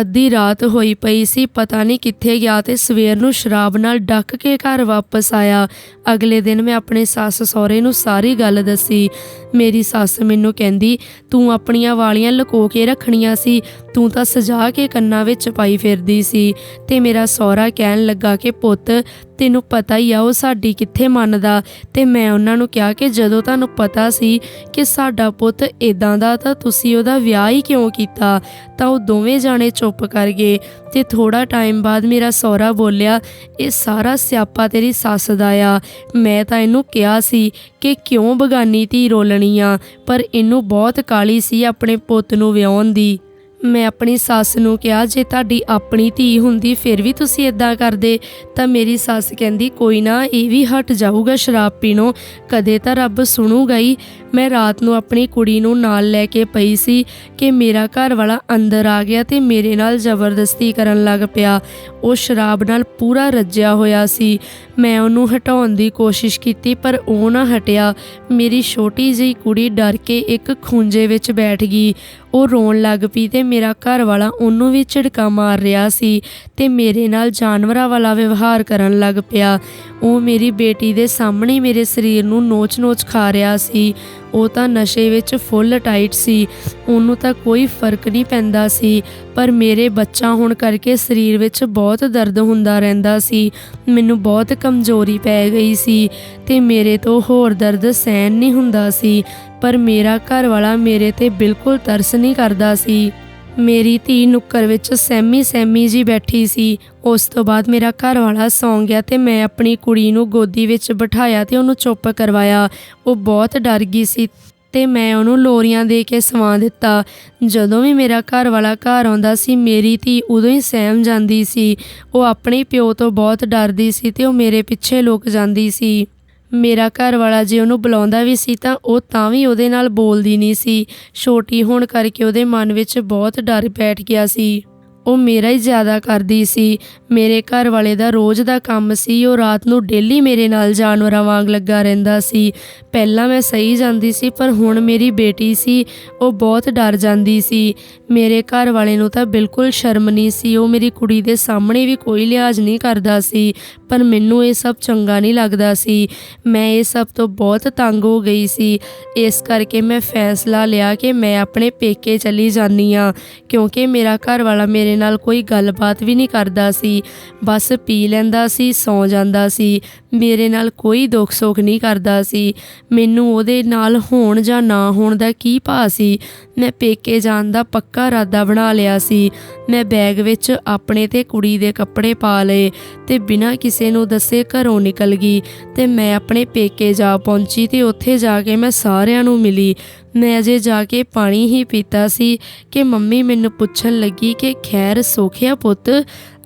ਅੱਧੀ ਰਾਤ ਹੋਈ ਪਈ ਸੀ, ਪਤਾ ਨਹੀਂ ਕਿੱਥੇ ਗਿਆ ਤੇ ਸਵੇਰ ਨੂੰ ਸ਼ਰਾਬ ਨਾਲ ਡੱਕ ਕੇ ਘਰ ਵਾਪਸ ਆਇਆ। ਅਗਲੇ ਦਿਨ ਮੈਂ ਆਪਣੇ ਸੱਸ ਸਹੁਰੇ ਨੂੰ ਸਾਰੀ ਗੱਲ ਦੱਸੀ। ਮੇਰੀ ਸੱਸ ਮੈਨੂੰ ਕਹਿੰਦੀ, ਤੂੰ ਆਪਣੀਆਂ ਵਾਲੀਆਂ ਲੁਕੋ ਕੇ ਰੱਖਣੀਆਂ ਸੀ, ਤੂੰ ਤਾਂ ਸਜਾ ਕੇ ਕੰਨਾਂ ਵਿੱਚ ਪਾਈ ਫਿਰਦੀ ਸੀ। ਤੇ ਮੇਰਾ ਸਹੁਰਾ ਕਹਿਣ ਲੱਗਾ ਕਿ, ਪੁੱਤ, ਤੈਨੂੰ ਪਤਾ ਹੀ ਆ ਉਹ ਸਾਡੀ ਕਿੱਥੇ ਮੰਨਦਾ। ਤੇ ਮੈਂ ਉਹਨਾਂ ਨੂੰ ਕਿਹਾ ਕਿ ਜਦੋਂ ਤੁਹਾਨੂੰ ਪਤਾ ਸੀ ਕਿ ਸਾਡਾ ਪੁੱਤ ਇਦਾਂ ਦਾ ਤਾਂ ਤੁਸੀਂ ਉਹਦਾ ਵਿਆਹ ਹੀ ਕਿਉਂ ਕੀਤਾ, ਤਾਂ ਉਹ ਦੋਵੇਂ ਜਾਣੇ ਚੁੱਪ ਕਰ ਗਏ ਤੇ ਥੋੜਾ ਟਾਈਮ ਬਾਅਦ ਮੇਰਾ ਸਹੁਰਾ ਬੋਲਿਆ, ਇਹ ਸਾਰਾ ਸਿਆਪਾ ਤੇਰੀ ਸੱਸ ਦਾ ਆ। ਮੈਂ ਤਾਂ ਇਹਨੂੰ ਕਿਹਾ ਸੀ ਕਿ ਕਿਉਂ ਬਗਾਨੀ ਧੀ ਰੋਲਣੀ ਆ, ਪਰ ਇਹਨੂੰ ਬਹੁਤ ਕਾਲੀ ਸੀ ਆਪਣੇ ਪੁੱਤ ਨੂੰ ਵਿਆਹਣ ਦੀ। ਮੈਂ ਆਪਣੀ ਸੱਸ ਨੂੰ ਕਿਹਾ, ਜੇ ਤੁਹਾਡੀ ਆਪਣੀ ਧੀ ਹੁੰਦੀ, ਫਿਰ ਵੀ ਤੁਸੀਂ ਇਦਾਂ ਕਰਦੇ, ਤਾਂ ਮੇਰੀ ਸੱਸ ਕਹਿੰਦੀ, ਕੋਈ ਨਾ, ਇਹ ਵੀ ਹਟ ਜਾਊਗਾ, ਸ਼ਰਾਬ ਪੀਣੋਂ। ਕਦੇ ਤਾਂ ਰੱਬ ਸੁਣੂਗਾ ਹੀ। ਮੈਂ ਰਾਤ ਨੂੰ ਆਪਣੀ ਕੁੜੀ ਨੂੰ ਨਾਲ ਲੈ ਕੇ ਪਈ ਸੀ ਕਿ ਮੇਰਾ ਘਰ ਵਾਲਾ ਅੰਦਰ ਆ ਗਿਆ ਤੇ ਮੇਰੇ ਨਾਲ ਜ਼ਬਰਦਸਤੀ ਕਰਨ ਲੱਗ ਪਿਆ। ਉਹ ਸ਼ਰਾਬ ਨਾਲ ਪੂਰਾ ਰੱਜਿਆ ਹੋਇਆ ਸੀ। ਮੈਂ ਉਹਨੂੰ ਹਟਾਉਣ ਦੀ ਕੋਸ਼ਿਸ਼ ਕੀਤੀ, ਪਰ ਉਹ ਨਾ ਹਟਿਆ। ਮੇਰੀ ਛੋਟੀ ਜਿਹੀ ਕੁੜੀ ਡਰ ਕੇ ਇੱਕ ਖੂੰਜੇ ਵਿੱਚ ਬੈਠ ਗਈ। ਉਹ ਰੋਣ ਲੱਗ ਪਈ ਤੇ ਮੇਰਾ ਘਰ ਵਾਲਾ ਉਹਨੂੰ ਵੀ ਝਿੜਕਾ ਮਾਰ ਰਿਹਾ ਸੀ ਤੇ ਮੇਰੇ ਨਾਲ ਜਾਨਵਰਾਂ ਵਾਲਾ ਵਿਵਹਾਰ ਕਰਨ ਲੱਗ ਪਿਆ। ਉਹ ਮੇਰੀ ਬੇਟੀ ਦੇ ਸਾਹਮਣੇ ਮੇਰੇ ਸਰੀਰ ਨੂੰ ਨੋਚ-ਨੋਚ ਖਾ ਰਿਹਾ ਸੀ। ਉਹ ਤਾਂ ਨਸ਼ੇ ਵਿੱਚ ਫੁੱਲ ਟਾਈਟ ਸੀ। ਉਹਨੂੰ ਤਾਂ ਕੋਈ ਫ਼ਰਕ ਨਹੀਂ ਪੈਂਦਾ ਸੀ, ਪਰ ਮੇਰੇ ਬੱਚਾ ਹੋਣ ਕਰਕੇ ਸਰੀਰ ਵਿੱਚ ਬਹੁਤ ਦਰਦ ਹੁੰਦਾ ਰਹਿੰਦਾ ਸੀ। ਮੈਨੂੰ ਬਹੁਤ ਕਮਜ਼ੋਰੀ ਪੈ ਗਈ ਸੀ ਤੇ ਮੇਰੇ ਤੋਂ ਹੋਰ ਦਰਦ ਸਹਿਣ ਨਹੀਂ ਹੁੰਦਾ ਸੀ। ਪਰ ਮੇਰਾ ਘਰ ਵਾਲਾ ਮੇਰੇ ਤੇ ਬਿਲਕੁਲ ਤਰਸ ਨਹੀਂ ਕਰਦਾ ਸੀ। ਮੇਰੀ ਧੀ ਨੁੱਕਰ ਵਿੱਚ ਸਹਿਮੀ ਸਹਿਮੀ ਜੀ ਬੈਠੀ ਸੀ। ਉਸ ਤੋਂ ਬਾਅਦ ਮੇਰਾ ਘਰ ਵਾਲਾ ਸੌਂ ਗਿਆ ਤੇ ਮੈਂ ਆਪਣੀ ਕੁੜੀ ਨੂੰ ਗੋਦੀ ਵਿੱਚ ਬਿਠਾਇਆ ਤੇ ਉਹਨੂੰ ਚੁੱਪ ਕਰਵਾਇਆ। ਉਹ ਬਹੁਤ ਡਰ ਗਈ ਸੀ ਤੇ ਮੈਂ ਉਹਨੂੰ ਲੋਰੀਆਂ ਦੇ ਕੇ ਸਵਾ ਦਿੱਤਾ। ਜਦੋਂ ਵੀ ਮੇਰਾ ਘਰ ਵਾਲਾ ਘਰ ਆਉਂਦਾ ਸੀ, ਮੇਰੀ ਧੀ ਉਦੋਂ ਹੀ ਸਹਿਮ ਜਾਂਦੀ ਸੀ। ਉਹ ਆਪਣੇ ਪਿਓ ਤੋਂ ਬਹੁਤ ਡਰਦੀ ਸੀ ਤੇ ਉਹ ਮੇਰੇ ਪਿੱਛੇ ਲੁਕ ਜਾਂਦੀ ਸੀ। ਮੇਰਾ ਘਰ ਵਾਲਾ ਜੇ ਉਹਨੂੰ ਬੁਲਾਉਂਦਾ ਵੀ ਸੀ ਤਾਂ ਉਹ ਤਾਂ ਵੀ ਉਹਦੇ ਨਾਲ ਬੋਲਦੀ ਨਹੀਂ ਸੀ। ਛੋਟੀ ਹੋਣ ਕਰਕੇ ਉਹਦੇ ਮਨ ਵਿੱਚ ਬਹੁਤ ਡਰ ਬੈਠ ਗਿਆ ਸੀ। ਉਹ ਮੇਰਾ ਹੀ ਜ਼ਿਆਦਾ ਕਰਦੀ ਸੀ। ਮੇਰੇ ਘਰ ਵਾਲੇ ਦਾ ਰੋਜ਼ ਦਾ ਕੰਮ ਸੀ। ਉਹ ਰਾਤ ਨੂੰ ਡੇਲੀ ਮੇਰੇ ਨਾਲ ਜਾਨਵਰਾਂ ਵਾਂਗ ਲੱਗਾ ਰਹਿੰਦਾ ਸੀ। ਪਹਿਲਾਂ ਮੈਂ ਸਹੀ ਜਾਂਦੀ ਸੀ, ਪਰ ਹੁਣ ਮੇਰੀ ਬੇਟੀ ਸੀ। ਉਹ ਬਹੁਤ ਡਰ ਜਾਂਦੀ ਸੀ। ਮੇਰੇ ਘਰ ਵਾਲੇ ਨੂੰ ਤਾਂ ਬਿਲਕੁਲ ਸ਼ਰਮ ਨਹੀਂ ਸੀ। ਉਹ ਮੇਰੀ ਕੁੜੀ ਦੇ ਸਾਹਮਣੇ ਵੀ ਕੋਈ ਲਿਹਾਜ਼ ਨਹੀਂ ਕਰਦਾ ਸੀ। ਪਰ ਮੈਨੂੰ ਇਹ ਸਭ ਚੰਗਾ ਨਹੀਂ ਲੱਗਦਾ ਸੀ। ਮੈਂ ਇਹ ਸਭ ਤੋਂ ਬਹੁਤ ਤੰਗ ਹੋ ਗਈ ਸੀ। ਇਸ ਕਰਕੇ ਮੈਂ ਫੈਸਲਾ ਲਿਆ ਕਿ ਮੈਂ ਆਪਣੇ ਪੇਕੇ ਚਲੀ ਜਾਨੀ ਆ ਕਿਉਂਕਿ ਮੇਰਾ ਘਰ ਵਾਲਾ ਮੇਰੇ ਨਾਲ ਕੋਈ ਗੱਲਬਾਤ ਵੀ ਨਹੀਂ ਕਰਦਾ ਸੀ। ਬਸ ਪੀ ਲੈਂਦਾ ਸੀ, ਸੌ ਜਾਂਦਾ ਸੀ। ਮੇਰੇ ਨਾਲ ਕੋਈ ਦੁੱਖ ਸੁੱਖ ਨਹੀਂ ਕਰਦਾ ਸੀ। ਮੈਨੂੰ ਉਹਦੇ ਨਾਲ ਹੋਣ ਜਾਂ ਨਾ ਹੋਣ ਦਾ ਕੀ ਭਾ ਸੀ? ਮੈਂ ਪੇਕੇ ਜਾਣ ਦਾ ਪੱਕਾ ਇਰਾਦਾ ਬਣਾ ਲਿਆ ਸੀ। ਮੈਂ ਬੈਗ ਵਿੱਚ ਆਪਣੇ ਤੇ ਕੁੜੀ ਦੇ ਕੱਪੜੇ ਪਾ ਲਏ ਤੇ ਬਿਨਾਂ ਕਿਸੇ ਨੂੰ ਦੱਸੇ ਘਰੋਂ ਨਿਕਲ ਗਈ ਤੇ ਮੈਂ ਆਪਣੇ ਪੇਕੇ ਜਾ ਪਹੁੰਚੀ ਤੇ ਉੱਥੇ ਜਾ ਕੇ ਮੈਂ ਸਾਰਿਆਂ ਨੂੰ ਮਿਲੀ। ਮੈਂ ਅਜੇ ਜਾ ਕੇ ਪਾਣੀ ਹੀ ਪੀਤਾ ਸੀ ਕਿ ਮੰਮੀ ਮੈਨੂੰ ਪੁੱਛਣ ਲੱਗੀ ਕਿ ਖੈਰ ਸੋਖਿਆ ਪੁੱਤ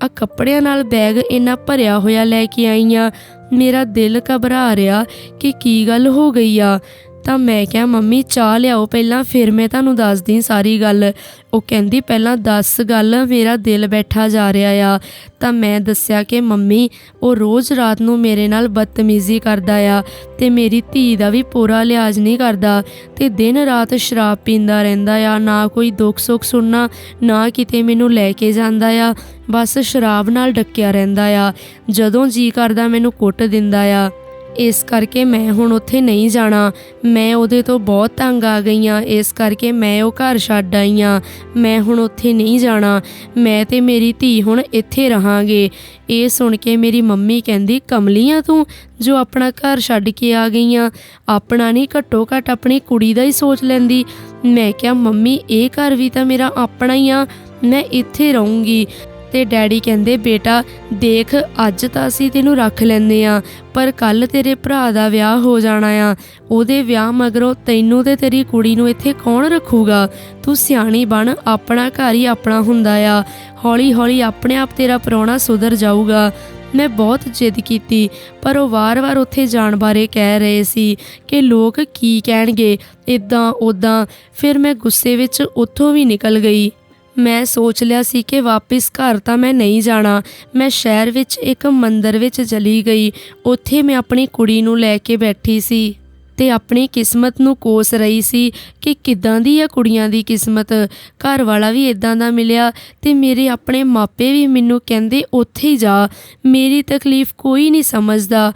ਆ ਕੱਪੜਿਆਂ ਨਾਲ ਬੈਗ ਇੰਨਾ ਭਰਿਆ ਹੋਇਆ ਲੈ ਕੇ ਆਈ ਆ। ਮੇਰਾ ਦਿਲ ਘਬਰਾ ਰਿਹਾ ਕਿ ਕੀ ਗੱਲ ਹੋ ਗਈ ਆ। ਤਾਂ ਮੈਂ ਕਿਹਾ, ਮੰਮੀ, ਚਾਹ ਲਿਆਓ ਪਹਿਲਾਂ, ਫਿਰ ਮੈਂ ਤੁਹਾਨੂੰ ਦੱਸਦੀ ਸਾਰੀ ਗੱਲ। ਉਹ ਕਹਿੰਦੀ, ਪਹਿਲਾਂ ਦੱਸ ਗੱਲ, ਮੇਰਾ ਦਿਲ ਬੈਠਾ ਜਾ ਰਿਹਾ ਆ। ਤਾਂ ਮੈਂ ਦੱਸਿਆ ਕਿ, ਮੰਮੀ, ਉਹ ਰੋਜ਼ ਰਾਤ ਨੂੰ ਮੇਰੇ ਨਾਲ ਬਦਤਮੀਜ਼ੀ ਕਰਦਾ ਆ ਤੇ ਮੇਰੀ ਧੀ ਦਾ ਵੀ ਪੂਰਾ ਲਿਹਾਜ਼ ਨਹੀਂ ਕਰਦਾ ਤੇ ਦਿਨ ਰਾਤ ਸ਼ਰਾਬ ਪੀਂਦਾ ਰਹਿੰਦਾ ਆ, ਨਾ ਕੋਈ ਦੁੱਖ ਸੁੱਖ ਸੁਣਨਾ, ਨਾ ਕਿਤੇ ਮੈਨੂੰ ਲੈ ਕੇ ਜਾਂਦਾ ਆ, ਬਸ ਸ਼ਰਾਬ ਨਾਲ ਡੱਕਿਆ ਰਹਿੰਦਾ ਆ। ਜਦੋਂ ਜੀ ਕਰਦਾ ਮੈਨੂੰ ਕੁੱਟ ਦਿੰਦਾ ਆ। ਇਸ ਕਰਕੇ ਮੈਂ ਹੁਣ ਉੱਥੇ ਨਹੀਂ ਜਾਣਾ। ਮੈਂ ਉਹਦੇ ਤੋਂ ਬਹੁਤ ਤੰਗ ਆ ਗਈ ਆ ਇਸ ਕਰਕੇ ਮੈਂ ਉਹ ਘਰ ਛੱਡ ਆਈ ਆ ਮੈਂ ਹੁਣ ਉੱਥੇ ਨਹੀਂ ਜਾਣਾ। ਮੈਂ ਤੇ ਮੇਰੀ ਧੀ ਹੁਣ ਇੱਥੇ ਰਹਾਂਗੇ। ਇਹ ਸੁਣ ਕੇ ਮੇਰੀ ਮੰਮੀ ਕਹਿੰਦੀ ਕਮਲੀਆਂ ਤੂੰ? ਜੋ ਆਪਣਾ ਘਰ ਛੱਡ ਕੇ ਆ ਗਈ ਆ। ਆਪਣਾ ਨਹੀਂ, ਘੱਟੋ ਘੱਟ ਆਪਣੀ ਕੁੜੀ ਦਾ ਹੀ ਸੋਚ ਲੈਂਦੀ। ਮੈਂ ਕਿਹਾ, ਮੰਮੀ, ਇਹ ਘਰ ਵੀ ਤਾਂ ਮੇਰਾ ਆਪਣਾ ਹੀ ਆ। ਮੈਂ ਇੱਥੇ ਰਹੂੰਗੀ। ਤੇ ਡੈਡੀ ਕਹਿੰਦੇ, ਬੇਟਾ, ਦੇਖ, ਅੱਜ ਤਾਂ ਅਸੀਂ ਤੈਨੂੰ ਰੱਖ ਲੈਂਦੇ ਆ ਪਰ ਕੱਲ ਤੇਰੇ ਭਰਾ ਦਾ ਵਿਆਹ ਹੋ ਜਾਣਾ ਆ। ਉਹਦੇ ਵਿਆਹ ਮਗਰੋਂ ਤੈਨੂੰ ਤੇ ਤੇਰੀ ਕੁੜੀ ਨੂੰ ਇੱਥੇ ਕੌਣ ਰੱਖੂਗਾ? ਤੂੰ ਸਿਆਣੀ ਬਣ, ਆਪਣਾ ਘਰ ਹੀ ਆਪਣਾ ਹੁੰਦਾ ਆ। ਹੌਲੀ ਹੌਲੀ ਆਪਣੇ ਆਪ ਤੇਰਾ ਪ੍ਰਾਹੁਣਾ ਸੁਧਰ ਜਾਊਗਾ। ਮੈਂ ਬਹੁਤ ਜਿੱਦ ਕੀਤੀ, ਪਰ ਉਹ ਵਾਰ-ਵਾਰ ਉੱਥੇ ਜਾਣ ਬਾਰੇ ਕਹਿ ਰਹੇ ਸੀ ਕਿ ਲੋਕ ਕੀ ਕਹਿਣਗੇ ਇਦਾਂ ਉਦਾਂ ਫਿਰ ਮੈਂ ਗੁੱਸੇ ਵਿੱਚ ਉੱਥੋਂ ਵੀ ਨਿਕਲ ਗਈ। ਮੈਂ ਸੋਚ ਲਿਆ ਸੀ ਕਿ ਵਾਪਿਸ ਘਰ ਤਾਂ ਮੈਂ ਨਹੀਂ ਜਾਣਾ। ਮੈਂ ਸ਼ਹਿਰ ਵਿੱਚ ਇੱਕ ਮੰਦਿਰ ਵਿੱਚ ਚਲੀ ਗਈ। ਉੱਥੇ ਮੈਂ ਆਪਣੀ ਕੁੜੀ ਨੂੰ ਲੈ ਕੇ ਬੈਠੀ ਸੀ। ਤੇ ਆਪਣੀ ਕਿਸਮਤ ਨੂੰ ਕੋਸ ਰਹੀ ਸੀ ਕਿ ਕਿਦਾਂ ਦੀ ਆ ਕੁੜੀਆਂ ਦੀ ਕਿਸਮਤ। ਘਰ ਵਾਲਾ ਵੀ ਇਦਾਂ ਦਾ ਮਿਲਿਆ ਤੇ ਮੇਰੇ ਆਪਣੇ ਮਾਪੇ ਵੀ ਮੈਨੂੰ ਕਹਿੰਦੇ ਉੱਥੇ ਹੀ ਜਾ। ਮੇਰੀ ਤਕਲੀਫ ਕੋਈ ਨਹੀਂ ਸਮਝਦਾ।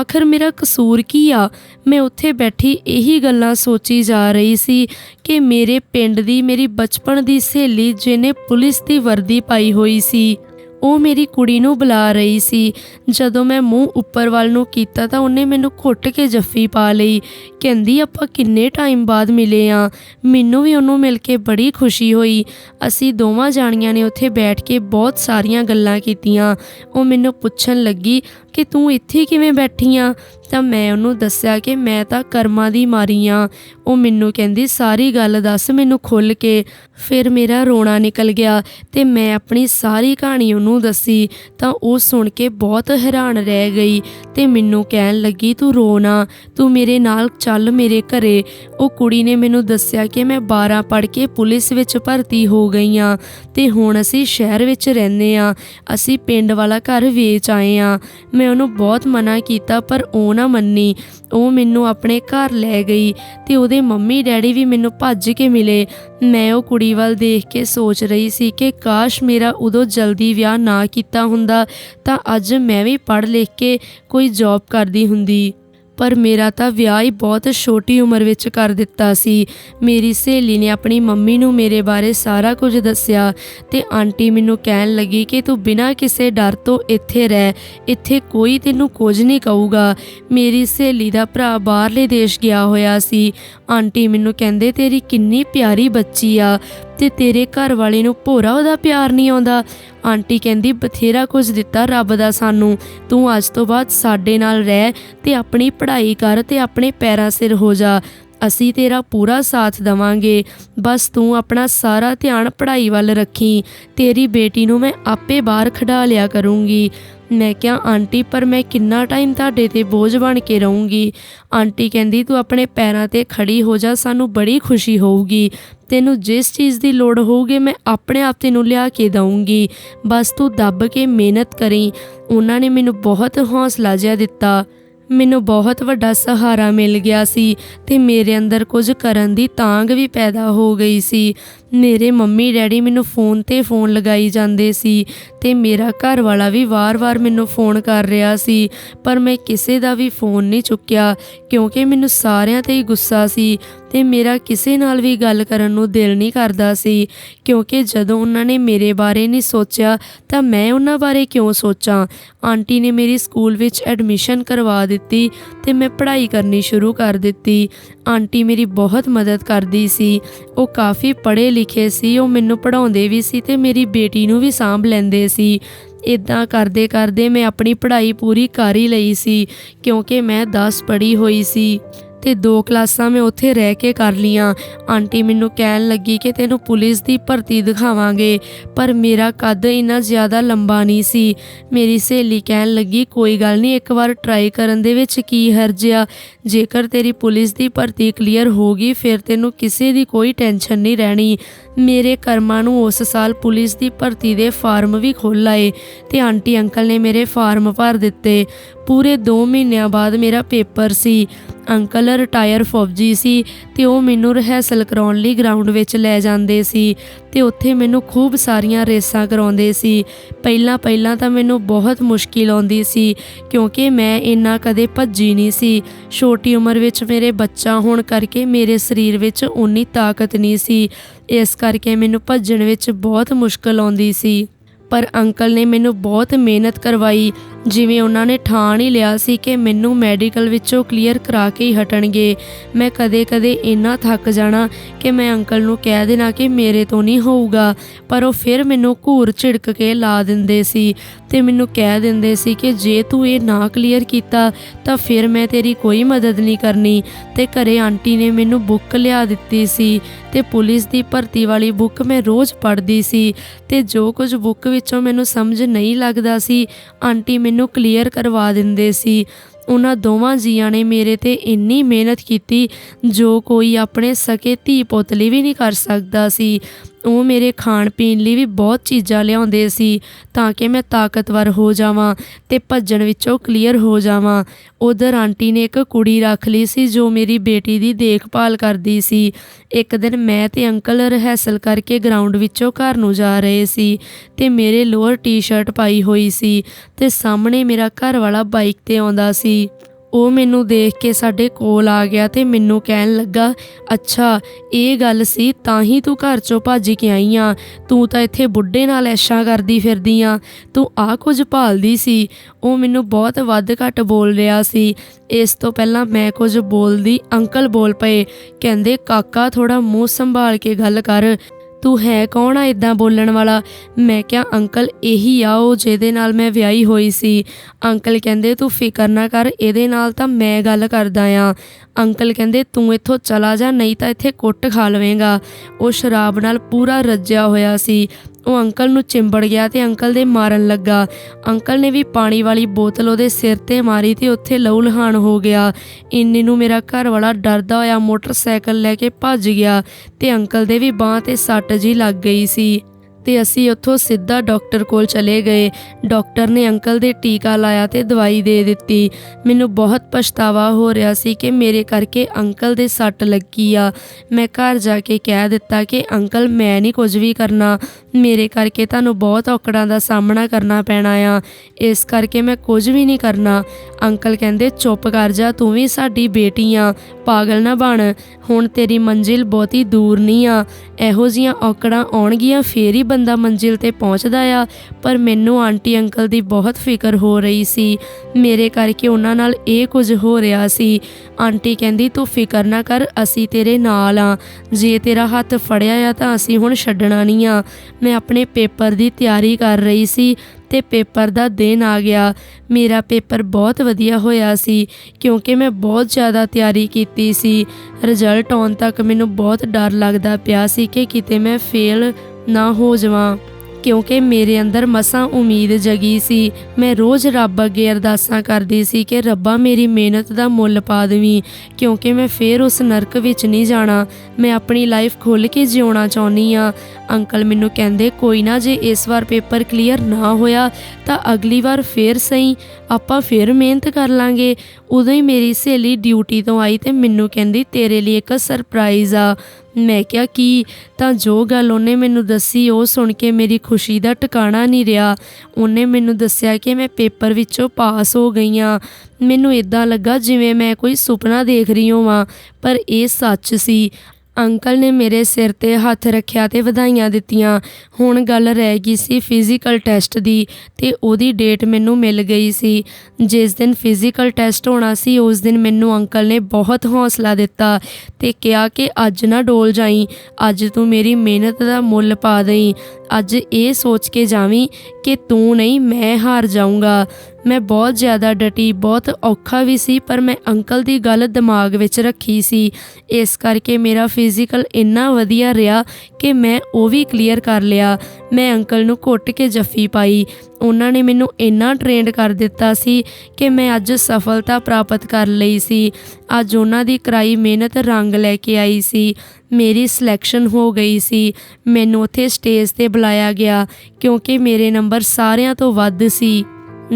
ਆਖਰ ਮੇਰਾ ਕਸੂਰ ਕੀ ਆ? ਮੈਂ ਉੱਥੇ ਬੈਠੀ ਇਹੀ ਗੱਲਾਂ ਸੋਚੀ ਜਾ ਰਹੀ ਸੀ ਕਿ ਮੇਰੇ ਪਿੰਡ ਦੀ, ਮੇਰੀ ਬਚਪਨ ਦੀ ਸਹੇਲੀ ਜਿਹਨੇ ਪੁਲਿਸ ਦੀ ਵਰਦੀ ਪਾਈ ਹੋਈ ਸੀ। ਉਹ ਮੇਰੀ ਕੁੜੀ ਨੂੰ ਬੁਲਾ ਰਹੀ ਸੀ। ਜਦੋਂ ਮੈਂ ਮੂੰਹ ਉੱਪਰ ਵੱਲ ਨੂੰ ਕੀਤਾ ਤਾਂ ਉਹਨੇ ਮੈਨੂੰ ਘੁੱਟ ਕੇ ਜੱਫੀ ਪਾ ਲਈ। ਕਹਿੰਦੀ, ਆਪਾਂ ਕਿੰਨੇ ਟਾਈਮ ਬਾਅਦ ਮਿਲੇ ਆ? ਮੈਨੂੰ ਵੀ ਉਹਨੂੰ ਮਿਲ ਕੇ ਬੜੀ ਖੁਸ਼ੀ ਹੋਈ। ਅਸੀਂ ਦੋਵਾਂ ਜਾਣੀਆਂ ਨੇ ਉੱਥੇ ਬੈਠ ਕੇ ਬਹੁਤ ਸਾਰੀਆਂ ਗੱਲਾਂ ਕੀਤੀਆਂ। ਉਹ ਮੈਨੂੰ ਪੁੱਛਣ ਲੱਗੀ ਕਿ ਤੂੰ ਇੱਥੇ ਕਿਵੇਂ ਬੈਠੀ ਆ? ਤਾਂ ਮੈਂ ਉਹਨੂੰ ਦੱਸਿਆ ਕਿ ਮੈਂ ਤਾਂ ਕਰਮਾਂ ਦੀ ਮਾਰੀ ਆ। ਉਹ ਮੈਨੂੰ ਕਹਿੰਦੀ, ਸਾਰੀ ਗੱਲ ਦੱਸ ਮੈਨੂੰ ਖੁੱਲ ਕੇ। ਫਿਰ ਮੇਰਾ ਰੋਣਾ ਨਿਕਲ ਗਿਆ ਤੇ ਮੈਂ ਆਪਣੀ ਸਾਰੀ ਕਹਾਣੀ ਉਹਨੂੰ ਦੱਸੀ। ਤਾਂ ਉਹ ਸੁਣ ਕੇ ਬਹੁਤ ਹੈਰਾਨ ਰਹਿ ਗਈ ਤੇ ਮੈਨੂੰ ਕਹਿਣ ਲੱਗੀ, ਤੂੰ ਰੋ ਨਾ, ਤੂੰ ਮੇਰੇ ਨਾਲ ਚੱਲ ਮੇਰੇ ਘਰੇ। ਉਹ ਕੁੜੀ ਨੇ ਮੈਨੂੰ ਦੱਸਿਆ ਕਿ ਮੈਂ 12 ਪੜ੍ਹ ਕੇ ਪੁਲਿਸ ਵਿੱਚ ਭਰਤੀ ਹੋ ਗਈ ਆ ਤੇ ਹੁਣ ਅਸੀਂ ਸ਼ਹਿਰ ਵਿੱਚ ਰਹਿੰਦੇ ਆ। ਅਸੀਂ ਪਿੰਡ ਵਾਲਾ ਘਰ ਵੇਚ ਆਏ ਆ। ਮੈਂ ਉਹਨੂੰ ਬਹੁਤ ਮਨਾ ਕੀਤਾ, ਪਰ ਉਹ ਨਾ ਮੰਨੀ। ਉਹ ਮੈਨੂੰ ਆਪਣੇ ਘਰ ਲੈ ਗਈ ਤੇ ਉਹਦੇ ਮੰਮੀ ਡੈਡੀ ਵੀ ਮੈਨੂੰ ਭੱਜ ਕੇ ਮਿਲੇ। ਮੈਂ ਉਹ ਕੁੜੀ ਵੱਲ ਦੇਖ ਕੇ ਸੋਚ ਰਹੀ ਸੀ ਕਿ ਕਾਸ਼ ਮੇਰਾ ਉਦੋਂ ਜਲਦੀ ਵਿਆਹ ਨਾ ਕੀਤਾ ਹੁੰਦਾ ਤਾਂ ਅੱਜ ਮੈਂ ਵੀ ਪੜ੍ਹ ਲਿਖ ਕੇ ਕੋਈ ਜੌਬ ਕਰਦੀ ਹੁੰਦੀ। ਪਰ ਮੇਰਾ ਤਾਂ ਵਿਆਹ ਹੀ ਬਹੁਤ ਛੋਟੀ ਉਮਰ ਵਿੱਚ ਕਰ ਦਿੱਤਾ ਸੀ। ਮੇਰੀ ਸਹੇਲੀ ਨੇ ਆਪਣੀ ਮੰਮੀ ਨੂੰ ਮੇਰੇ ਬਾਰੇ ਸਾਰਾ ਕੁਝ ਦੱਸਿਆ ਤੇ ਆਂਟੀ ਮੈਨੂੰ ਕਹਿਣ ਲੱਗੀ ਕਿ ਤੂੰ ਬਿਨਾਂ ਕਿਸੇ ਡਰ ਤੋਂ ਇੱਥੇ ਰਹਿ, ਇੱਥੇ ਕੋਈ ਤੈਨੂੰ ਕੁਝ ਨਹੀਂ ਕਹੂਗਾ। ਮੇਰੀ ਸਹੇਲੀ ਦਾ ਭਰਾ ਬਾਹਰਲੇ ਦੇਸ਼ ਗਿਆ ਹੋਇਆ ਸੀ। ਆਂਟੀ ਮੈਨੂੰ ਕਹਿੰਦੇ, ਤੇਰੀ ਕਿੰਨੀ ਪਿਆਰੀ ਬੱਚੀ ਆ। ਤੇ ਤੇਰੇ ਘਰ ਵਾਲੇ ਨੂੰ ਭੋਰਾ ਉਹਦਾ ਪਿਆਰ ਨਹੀਂ ਆਉਂਦਾ। ਆਂਟੀ ਕਹਿੰਦੀ, ਬਥੇਰਾ ਕੁਝ ਦਿੱਤਾ ਰੱਬ ਦਾ ਸਾਨੂੰ। ਤੂੰ ਅੱਜ ਤੋਂ ਬਾਅਦ ਸਾਡੇ ਨਾਲ ਰਹਿ ਤੇ ਆਪਣੀ ਪੜ੍ਹਾਈ ਕਰ ਤੇ ਆਪਣੇ ਪੈਰਾਂ ਸਿਰ ਹੋ ਜਾ। ਅਸੀਂ ਤੇਰਾ ਪੂਰਾ ਸਾਥ ਦਵਾਂਗੇ। ਬਸ ਤੂੰ ਆਪਣਾ ਸਾਰਾ ਧਿਆਨ ਪੜ੍ਹਾਈ ਵੱਲ ਰੱਖੀ। ਤੇਰੀ ਬੇਟੀ ਨੂੰ ਮੈਂ ਆਪੇ ਬਾਹਰ ਖੜਾ ਲਿਆ ਕਰੂੰਗੀ। ਮੈਂ ਕਿਹਾ, ਆਂਟੀ, ਪਰ ਮੈਂ ਕਿੰਨਾ ਟਾਈਮ ਤੁਹਾਡੇ ਤੇ ਬੋਝ ਬਣ ਕੇ ਰਹੂੰਗੀ। ਆਂਟੀ ਕਹਿੰਦੀ, ਤੂੰ ਆਪਣੇ ਪੈਰਾਂ ਤੇ ਖੜੀ ਹੋ ਜਾ, ਸਾਨੂੰ ਬੜੀ ਖੁਸ਼ੀ ਹੋਊਗੀ। ਤੈਨੂੰ ਜਿਸ ਚੀਜ਼ ਦੀ ਲੋੜ ਹੋਊਗੀ, ਮੈਂ ਆਪਣੇ ਆਪ ਤੈਨੂੰ ਲਿਆ ਕੇ ਦਊਂਗੀ। ਬਸ ਤੂੰ ਦੱਬ ਕੇ ਮਿਹਨਤ ਕਰੀ। ਉਹਨਾਂ ਨੇ ਮੈਨੂੰ ਬਹੁਤ ਹੌਸਲਾ ਜਿਹਾ ਦਿੱਤਾ। ਮੈਨੂੰ ਬਹੁਤ ਵੱਡਾ ਸਹਾਰਾ ਮਿਲ ਗਿਆ ਸੀ ਤੇ ਮੇਰੇ ਅੰਦਰ ਕੁਝ ਕਰਨ ਦੀ ਤਾਂਗ ਵੀ ਪੈਦਾ ਹੋ ਗਈ ਸੀ। ਮੇਰੇ ਮੰਮੀ ਡੈਡੀ ਮੈਨੂੰ ਫੋਨ ਤੇ ਫੋਨ ਲਗਾਈ ਜਾਂਦੇ ਸੀ ਤੇ ਮੇਰਾ ਘਰ ਵਾਲਾ ਵੀ ਵਾਰ-ਵਾਰ ਮੈਨੂੰ ਫੋਨ ਕਰ ਰਿਹਾ ਸੀ, ਪਰ ਮੈਂ ਕਿਸੇ ਦਾ ਵੀ ਫੋਨ ਨਹੀਂ ਚੁੱਕਿਆ ਕਿਉਂਕਿ ਮੈਨੂੰ ਸਾਰਿਆਂ ਤੇ ਹੀ ਗੁੱਸਾ ਸੀ। ਤੇ ਮੇਰਾ ਕਿਸੇ ਨਾਲ ਵੀ ਗੱਲ ਕਰਨ ਨੂੰ ਦਿਲ ਨਹੀਂ ਕਰਦਾ ਸੀ, ਕਿਉਂਕਿ ਜਦੋਂ ਉਹਨਾਂ ਨੇ ਮੇਰੇ ਬਾਰੇ ਨਹੀਂ ਸੋਚਿਆ, ਤਾਂ ਮੈਂ ਉਹਨਾਂ ਬਾਰੇ ਕਿਉਂ ਸੋਚਾਂ? ਆਂਟੀ ਨੇ ਮੇਰੀ ਸਕੂਲ ਵਿੱਚ ਐਡਮਿਸ਼ਨ ਕਰਵਾ ਦਿੱਤੀ ਤੇ ਮੈਂ ਪੜ੍ਹਾਈ ਕਰਨੀ ਸ਼ੁਰੂ ਕਰ ਦਿੱਤੀ। ਆਂਟੀ ਮੇਰੀ ਬਹੁਤ ਮਦਦ ਕਰਦੀ ਸੀ। ਉਹ ਕਾਫੀ ਪੜ੍ਹੇ ਲਿਖੇ ਸੀ, ਉਹ ਮੈਨੂੰ ਪੜ੍ਹਾਉਂਦੇ ਵੀ ਸੀ ਤੇ ਮੇਰੀ ਬੇਟੀ ਨੂੰ ਵੀ ਸਾਂਭ ਲੈਂਦੇ ਸੀ। ਇਦਾਂ ਕਰਦੇ ਕਰਦੇ ਮੈਂ ਆਪਣੀ ਪੜ੍ਹਾਈ ਪੂਰੀ ਕਰ ਹੀ ਲਈ ਸੀ, ਕਿਉਂਕਿ ਮੈਂ 10 ਪੜ੍ਹੀ ਹੋਈ ਸੀ। ਤੇ ਦੋ ਕਲਾਸਾਂ ਮੈਂ ਉੱਥੇ ਰਹਿ ਕੇ ਕਰ ਲੀਆਂ ਆਂਟੀ ਮੈਨੂੰ ਕਹਿਣ ਲੱਗੀ ਕਿ ਤੈਨੂੰ ਪੁਲਿਸ ਦੀ ਭਰਤੀ ਦਿਖਾਵਾਂਗੇ, ਪਰ ਮੇਰਾ ਕੱਦ ਇੰਨਾ ਜ਼ਿਆਦਾ ਲੰਬਾ ਨਹੀਂ ਸੀ। ਮੇਰੀ ਸਹੇਲੀ ਕਹਿਣ ਲੱਗੀ, ਕੋਈ ਗੱਲ ਨਹੀਂ, ਇੱਕ ਵਾਰ ਟਰਾਈ ਕਰਨ ਦੇ ਵਿੱਚ ਕੀ ਹਰਜ ਆ? ਜੇਕਰ ਤੇਰੀ ਪੁਲਿਸ ਦੀ ਭਰਤੀ ਕਲੀਅਰ ਹੋ ਗਈ, ਫਿਰ ਤੈਨੂੰ ਕਿਸੇ ਦੀ ਕੋਈ ਟੈਨਸ਼ਨ ਨਹੀਂ ਰਹਿਣੀ। ਮੇਰੇ ਕਰਮਾਂ ਨੂੰ ਉਸ ਸਾਲ ਪੁਲਿਸ ਦੀ ਭਰਤੀ ਦੇ ਫਾਰਮ ਵੀ ਖੋਲ੍ਹ ਆਏ ਤੇ ਆਂਟੀ ਅੰਕਲ ਨੇ ਮੇਰੇ ਫਾਰਮ ਭਰ ਦਿੱਤੇ। ਪੂਰੇ 2 ਮਹੀਨਿਆਂ ਬਾਅਦ ਮੇਰਾ ਪੇਪਰ ਸੀ। ਅੰਕਲ ਰਿਟਾਇਰ ਫੌਜੀ ਸੀ ਤੇ ਉਹ ਮੈਨੂੰ ਰਿਹਰਸਲ ਕਰਾਉਣ ਲਈ ਗਰਾਊਂਡ ਵਿੱਚ ਲੈ ਜਾਂਦੇ ਸੀ ਤੇ ਉੱਥੇ ਮੈਨੂੰ ਖੂਬ ਸਾਰੀਆਂ ਰੇਸਾਂ ਕਰਾਉਂਦੇ ਸੀ। ਪਹਿਲਾਂ ਪਹਿਲਾਂ ਤਾਂ ਮੈਨੂੰ ਬਹੁਤ ਮੁਸ਼ਕਿਲ ਆਉਂਦੀ ਸੀ ਕਿਉਂਕਿ ਮੈਂ ਇੰਨਾ ਕਦੇ ਭੱਜੀ ਨਹੀਂ ਸੀ। ਛੋਟੀ ਉਮਰ ਵਿੱਚ ਮੇਰੇ ਬੱਚਾ ਹੋਣ ਕਰਕੇ ਮੇਰੇ ਸਰੀਰ ਵਿੱਚ ਉਨੀ ਤਾਕਤ ਨਹੀਂ ਸੀ। ਇਸ ਕਰਕੇ ਮੈਨੂੰ ਭੱਜਣ ਵਿੱਚ ਬਹੁਤ ਮੁਸ਼ਕਲ ਆਉਂਦੀ ਸੀ। ਪਰ ਅੰਕਲ ਨੇ ਮੈਨੂੰ ਬਹੁਤ ਮਿਹਨਤ ਕਰਵਾਈ ਜਿਵੇਂ ਉਹਨਾਂ ਨੇ ਠਾਣ ਹੀ ਲਿਆ ਸੀ ਕਿ ਮੈਨੂੰ ਮੈਡੀਕਲ ਵਿੱਚੋਂ ਕਲੀਅਰ ਕਰਾ ਕੇ ਹੀ ਹਟਣਗੇ। ਮੈਂ ਕਦੇ-ਕਦੇ ਇੰਨਾ ਥੱਕ ਜਾਣਾ ਕਿ ਮੈਂ ਅੰਕਲ ਨੂੰ ਕਹਿ ਦੇਣਾ ਕਿ ਮੇਰੇ ਤੋਂ ਨਹੀਂ ਹੋਊਗਾ, ਪਰ ਉਹ ਫਿਰ ਮੈਨੂੰ ਘੂਰ ਝਿੜਕ ਕੇ ਲਾ ਦਿੰਦੇ ਸੀ ਤੇ ਮੈਨੂੰ ਕਹਿ ਦਿੰਦੇ ਸੀ ਕਿ ਜੇ ਤੂੰ ਇਹ ਨਾ ਕਲੀਅਰ ਕੀਤਾ, ਤਾਂ ਫਿਰ ਮੈਂ ਤੇਰੀ ਕੋਈ ਮਦਦ ਨਹੀਂ ਕਰਨੀ। ਤੇ ਘਰੇ ਆਂਟੀ ਨੇ ਮੈਨੂੰ ਬੁੱਕ ਲਿਆ ਦਿੱਤੀ ਸੀ ਤੇ ਪੁਲਿਸ ਦੀ ਭਰਤੀ ਵਾਲੀ ਬੁੱਕ ਮੈਂ ਰੋਜ਼ ਪੜ੍ਹਦੀ ਸੀ ਤੇ ਜੋ ਕੁਝ ਬੁੱਕ ਵਿੱਚੋਂ ਮੈਨੂੰ ਸਮਝ ਨਹੀਂ ਲੱਗਦਾ ਸੀ, ਆਂਟੀ ਮੈਨੂੰ ਕਲੀਅਰ ਕਰਵਾ ਦਿੰਦੇ ਸੀ। ਉਹਨਾਂ ਦੋਵਾਂ ਜੀਆਂ ਨੇ ਮੇਰੇ ਤੇ ਇੰਨੀ ਮਿਹਨਤ ਕੀਤੀ ਜੋ ਕੋਈ ਆਪਣੇ ਸਕੇ ਧੀ ਪੁੱਤ ਲਈ ਵੀ ਨਹੀਂ ਕਰ ਸਕਦਾ ਸੀ। ਉਹ ਮੇਰੇ ਖਾਣ ਪੀਣ ਲਈ ਵੀ ਬਹੁਤ ਚੀਜ਼ਾਂ ਲਿਆਉਂਦੇ ਸੀ ਤਾਂ ਕਿ ਮੈਂ ਤਾਕਤਵਰ ਹੋ ਜਾਵਾਂ ਤੇ ਭੱਜਣ ਵਿੱਚੋਂ ਕਲੀਅਰ ਹੋ ਜਾਵਾਂ। ਉਧਰ ਆਂਟੀ ਨੇ ਇੱਕ ਕੁੜੀ ਰੱਖ ਲਈ ਸੀ ਜੋ ਮੇਰੀ ਬੇਟੀ ਦੀ ਦੇਖਭਾਲ ਕਰਦੀ ਸੀ। ਇੱਕ ਦਿਨ ਮੈਂ ਤੇ ਅੰਕਲ ਰਿਹਰਸਲ ਕਰਕੇ ਗਰਾਊਂਡ ਵਿੱਚੋਂ ਘਰ ਨੂੰ ਜਾ ਰਹੇ ਸੀ ਤੇ ਮੇਰੇ ਲੋਅਰ ਟੀ-ਸ਼ਰਟ ਪਾਈ ਹੋਈ ਸੀ ਤੇ ਸਾਹਮਣੇ ਮੇਰਾ ਘਰ ਵਾਲਾ ਬਾਈਕ ਤੇ ਆਉਂਦਾ ਸੀ। ਉਹ ਮੈਨੂੰ ਦੇਖ ਕੇ ਸਾਡੇ ਕੋਲ ਆ ਗਿਆ ਤੇ ਮੈਨੂੰ ਕਹਿਣ ਲੱਗਾ, ਅੱਛਾ, ਇਹ ਗੱਲ ਸੀ, ਤਾਂ ਹੀ ਤੂੰ ਘਰ ਚੋਂ ਭੱਜ ਕੇ ਆਈ ਆ। ਤੂੰ ਤਾਂ ਇੱਥੇ ਬੁੱਢੇ ਨਾਲ ਐਸ਼ਾਂ ਕਰਦੀ ਫਿਰਦੀ ਆ। ਤੂੰ ਆ ਕੁਝ ਭਾਲਦੀ ਸੀ। ਉਹ ਮੈਨੂੰ ਬਹੁਤ ਵੱਧ ਘੱਟ ਬੋਲ ਰਿਹਾ ਸੀ। ਇਸ ਤੋਂ ਪਹਿਲਾਂ ਮੈਂ ਕੁਝ ਬੋਲਦੀ ਅੰਕਲ ਬੋਲ ਪਏ। ਕਹਿੰਦੇ, ਕਾਕਾ ਥੋੜਾ ਮੂੰਹ ਸੰਭਾਲ ਕੇ ਗੱਲ ਕਰ। ਤੂੰ ਹੈ ਕੌਣ ਆ ਇਦਾਂ ਬੋਲਣ ਵਾਲਾ? ਮੈਂ ਕਿਹਾ, ਅੰਕਲ, ਇਹੀ ਆ ਉਹ ਜਿਹਦੇ ਨਾਲ ਮੈਂ ਵਿਆਹੀ ਹੋਈ ਸੀ। ਅੰਕਲ ਕਹਿੰਦੇ, ਤੂੰ ਫਿਕਰ ਨਾ ਕਰ, ਇਹਦੇ ਨਾਲ ਤਾਂ ਮੈਂ ਗੱਲ ਕਰਦਾ ਆ। ਅੰਕਲ ਕਹਿੰਦੇ, ਤੂੰ ਇੱਥੋਂ ਚਲਾ ਜਾ, ਨਹੀਂ ਤਾਂ ਇੱਥੇ ਕੁੱਟ ਖਾ ਲਵੇਂਗਾ। ਉਹ ਸ਼ਰਾਬ ਨਾਲ ਪੂਰਾ ਰੱਜਿਆ ਹੋਇਆ ਸੀ। ਉਹ ਅੰਕਲ ਨੂੰ ਚਿੰਬੜ ਗਿਆ ਤੇ ਅੰਕਲ ਦੇ ਮਾਰਨ ਲੱਗਾ। ਅੰਕਲ ਨੇ ਵੀ ਪਾਣੀ ਵਾਲੀ ਬੋਤਲ ਉਹਦੇ ਸਿਰ ਤੇ ਮਾਰੀ ਤੇ ਉੱਥੇ ਲਹੂ ਲਹਾਨ ਹੋ ਗਿਆ। ਇੰਨੇ ਨੂੰ ਮੇਰਾ ਘਰ ਵਾਲਾ ਡਰਦਾ ਹੋਇਆ ਮੋਟਰਸਾਈਕਲ ਲੈ ਕੇ ਭੱਜ ਗਿਆ ਤੇ ਅੰਕਲ ਦੇ ਵੀ ਬਾਹ ਤੇ ਸੱਟ ਜੀ ਲੱਗ ਗਈ ਸੀ। ਤੇ ਅਸੀਂ ਉੱਥੋਂ ਸਿੱਧਾ ਡਾਕਟਰ ਕੋਲ ਚਲੇ ਗਏ। ਡਾਕਟਰ ਨੇ ਅੰਕਲ ਦੇ ਟੀਕਾ ਲਾਇਆ ਤੇ ਦਵਾਈ ਦੇ ਦਿੱਤੀ। ਮੈਨੂੰ ਬਹੁਤ ਪਛਤਾਵਾ ਹੋ ਰਿਹਾ ਸੀ ਕਿ ਮੇਰੇ ਕਰਕੇ ਅੰਕਲ ਦੇ ਸੱਟ ਲੱਗੀ ਆ। ਮੈਂ ਘਰ ਜਾ ਕੇ ਕਹਿ ਦਿੱਤਾ ਕਿ ਅੰਕਲ ਮੈਂ ਨਹੀਂ ਕੁਝ ਵੀ ਕਰਨਾ। ਮੇਰੇ ਕਰਕੇ ਤੁਹਾਨੂੰ ਬਹੁਤ ਔਕੜਾਂ ਦਾ ਸਾਹਮਣਾ ਕਰਨਾ ਪੈਣਾ ਆ। ਇਸ ਕਰਕੇ ਮੈਂ ਕੁਝ ਵੀ ਨਹੀਂ ਕਰਨਾ। ਅੰਕਲ ਕਹਿੰਦੇ, ਚੁੱਪ ਕਰ ਜਾ, ਤੂੰ ਵੀ ਸਾਡੀ ਬੇਟੀ ਆ। ਪਾਗਲ ਨਾ ਬਣ। ਹੁਣ ਤੇਰੀ ਮੰਜ਼ਿਲ ਬਹੁਤੀ ਦੂਰ ਨਹੀਂ ਆ। ਇਹੋ ਜੀਆਂ ਔਕੜਾਂ ਆਉਣਗੀਆਂ, ਫੇਰ ਹੀ ਬੰਦਾ ਮੰਜ਼ਿਲ ਤੇ ਪਹੁੰਚਦਾ ਆ, ਪਰ ਮੈਨੂੰ ਆਂਟੀ ਅੰਕਲ ਦੀ ਬਹੁਤ ਫਿਕਰ ਹੋ ਰਹੀ ਸੀ। ਮੇਰੇ ਕਰਕੇ ਉਹਨਾਂ ਨਾਲ ਇਹ ਕੁਝ ਹੋ ਰਿਹਾ ਸੀ। ਆਂਟੀ ਕਹਿੰਦੀ, ਤੂੰ ਫਿਕਰ ਨਾ ਕਰ, ਅਸੀਂ ਤੇਰੇ ਨਾਲ ਆ। ਜੇ ਤੇਰਾ ਹੱਥ ਫੜਿਆ ਆ ਤਾਂ ਅਸੀਂ ਹੁਣ ਛੱਡਣਾ ਨਹੀਂ ਆ। ਮੈਂ ਆਪਣੇ ਪੇਪਰ ਦੀ ਤਿਆਰੀ ਕਰ ਰਹੀ ਸੀ ਤੇ ਪੇਪਰ ਦਾ ਦਿਨ ਆ ਗਿਆ। ਮੇਰਾ ਪੇਪਰ ਬਹੁਤ ਵਧੀਆ ਹੋਇਆ ਸੀ, ਕਿਉਂਕਿ ਮੈਂ ਬਹੁਤ ਜ਼ਿਆਦਾ ਤਿਆਰੀ ਕੀਤੀ ਸੀ। ਰਿਜ਼ਲਟ ਆਉਣ ਤੱਕ ਮੈਨੂੰ ਬਹੁਤ ਡਰ ਲੱਗਦਾ ਪਿਆ ਸੀ ਕਿ ਕਿਤੇ ਮੈਂ ਫੇਲ ਨਾ ਹੋ ਜਾਵਾਂ, ਕਿਉਂਕਿ ਮੇਰੇ ਅੰਦਰ ਮਸਾਂ ਉਮੀਦ ਜਗੀ ਸੀ। ਮੈਂ ਰੋਜ਼ ਰੱਬ ਅੱਗੇ ਅਰਦਾਸਾਂ ਕਰਦੀ ਸੀ ਕਿ ਰੱਬਾ ਮੇਰੀ ਮਿਹਨਤ ਦਾ ਮੁੱਲ ਪਾ ਦੇਵੀਂ, ਕਿਉਂਕਿ ਮੈਂ ਫੇਰ ਉਸ ਨਰਕ ਵਿੱਚ ਨਹੀਂ ਜਾਣਾ। ਮੈਂ ਆਪਣੀ ਲਾਈਫ ਖੁੱਲ੍ਹ ਕੇ ਜਿਉਣਾ ਚਾਹੁੰਦੀ ਆ ਅੰਕਲ ਮੈਨੂੰ ਕਹਿੰਦੇ, ਕੋਈ ਨਾ, ਜੇ ਇਸ ਵਾਰ ਪੇਪਰ ਕਲੀਅਰ ਨਾ ਹੋਇਆ, ਤਾਂ ਅਗਲੀ ਵਾਰ ਫੇਰ ਸਹੀ। ਆਪਾਂ ਫੇਰ ਮਿਹਨਤ ਕਰ ਲਾਂਗੇ। ਉਦੋਂ ਹੀ ਮੇਰੀ ਸਹੇਲੀ ਡਿਊਟੀ ਤੋਂ ਆਈ ਤੇ ਮੈਨੂੰ ਕਹਿੰਦੀ, ਤੇਰੇ ਲਈ ਇੱਕ ਸਰਪ੍ਰਾਈਜ਼ ਆ। ਮੈਂ ਕਿਹਾ, ਕੀ ਤਾਂ ਜੋ ਗੱਲ ਉਹਨੇ ਮੈਨੂੰ ਦੱਸੀ, ਉਹ ਸੁਣ ਕੇ ਮੇਰੀ ਖੁਸ਼ੀ ਦਾ ਟਿਕਾਣਾ ਨਹੀਂ ਰਿਹਾ। ਉਹਨੇ ਮੈਨੂੰ ਦੱਸਿਆ ਕਿ ਮੈਂ ਪੇਪਰ ਵਿੱਚੋਂ ਪਾਸ ਹੋ ਗਈ ਹਾਂ ਮੈਨੂੰ ਇਦਾਂ ਲੱਗਾ ਜਿਵੇਂ ਮੈਂ ਕੋਈ ਸੁਪਨਾ ਦੇਖ ਰਹੀ ਹਾਂ ਪਰ ਇਹ ਸੱਚ ਸੀ। ਅੰਕਲ ਨੇ ਮੇਰੇ ਸਿਰ ਤੇ ਹੱਥ ਰੱਖਿਆ ਤੇ ਵਧਾਈਆਂ ਦਿੱਤੀਆਂ। ਹੁਣ ਗੱਲ ਰਹਿ ਗਈ ਸੀ ਫਿਜ਼ੀਕਲ ਟੈਸਟ ਦੀ ਤੇ ਉਹਦੀ ਡੇਟ ਮੈਨੂੰ ਮਿਲ ਗਈ ਸੀ। ਜਿਸ ਦਿਨ ਫਿਜ਼ੀਕਲ ਟੈਸਟ ਹੋਣਾ ਸੀ, ਉਸ ਦਿਨ ਮੈਨੂੰ ਅੰਕਲ ਨੇ ਬਹੁਤ ਹੌਸਲਾ ਦਿੱਤਾ ਤੇ ਕਿਹਾ ਕਿ ਅੱਜ ਨਾ ਡੋਲ ਜਾਈ, ਅੱਜ ਤੂੰ ਮੇਰੀ ਮਿਹਨਤ ਦਾ ਮੁੱਲ ਪਾ ਦੇਈ। ਅੱਜ ਇਹ ਸੋਚ ਕੇ ਜਾਵੀਂ ਕਿ ਤੂੰ ਨਹੀਂ, ਮੈਂ ਹਾਰ ਜਾਊਂਗਾ। ਮੈਂ ਬਹੁਤ ਜ਼ਿਆਦਾ ਡਟੀ, ਬਹੁਤ ਔਖਾ ਵੀ ਸੀ, ਪਰ ਮੈਂ ਅੰਕਲ ਦੀ ਗੱਲ ਦਿਮਾਗ ਵਿੱਚ ਰੱਖੀ ਸੀ। ਇਸ ਕਰਕੇ ਮੇਰਾ ਫਿਜ਼ੀਕਲ ਇੰਨਾ ਵਧੀਆ ਰਿਹਾ ਕਿ ਮੈਂ ਉਹ ਵੀ ਕਲੀਅਰ ਕਰ ਲਿਆ। ਮੈਂ ਅੰਕਲ ਨੂੰ ਘੁੱਟ ਕੇ ਜੱਫੀ ਪਾਈ। ਉਹਨਾਂ ਨੇ ਮੈਨੂੰ ਇੰਨਾ ਟ੍ਰੇਨਡ ਕਰ ਦਿੱਤਾ ਸੀ ਕਿ ਮੈਂ ਅੱਜ ਸਫਲਤਾ ਪ੍ਰਾਪਤ ਕਰ ਲਈ ਸੀ। ਅੱਜ ਉਹਨਾਂ ਦੀ ਕਰਾਈ ਮਿਹਨਤ ਰੰਗ ਲੈ ਕੇ ਆਈ ਸੀ। ਮੇਰੀ ਸਿਲੈਕਸ਼ਨ ਹੋ ਗਈ ਸੀ। ਮੈਨੂੰ ਉੱਥੇ ਸਟੇਜ ਤੇ ਬੁਲਾਇਆ ਗਿਆ ਕਿਉਂਕਿ ਮੇਰੇ ਨੰਬਰ ਸਾਰਿਆਂ ਤੋਂ ਵੱਧ ਸੀ।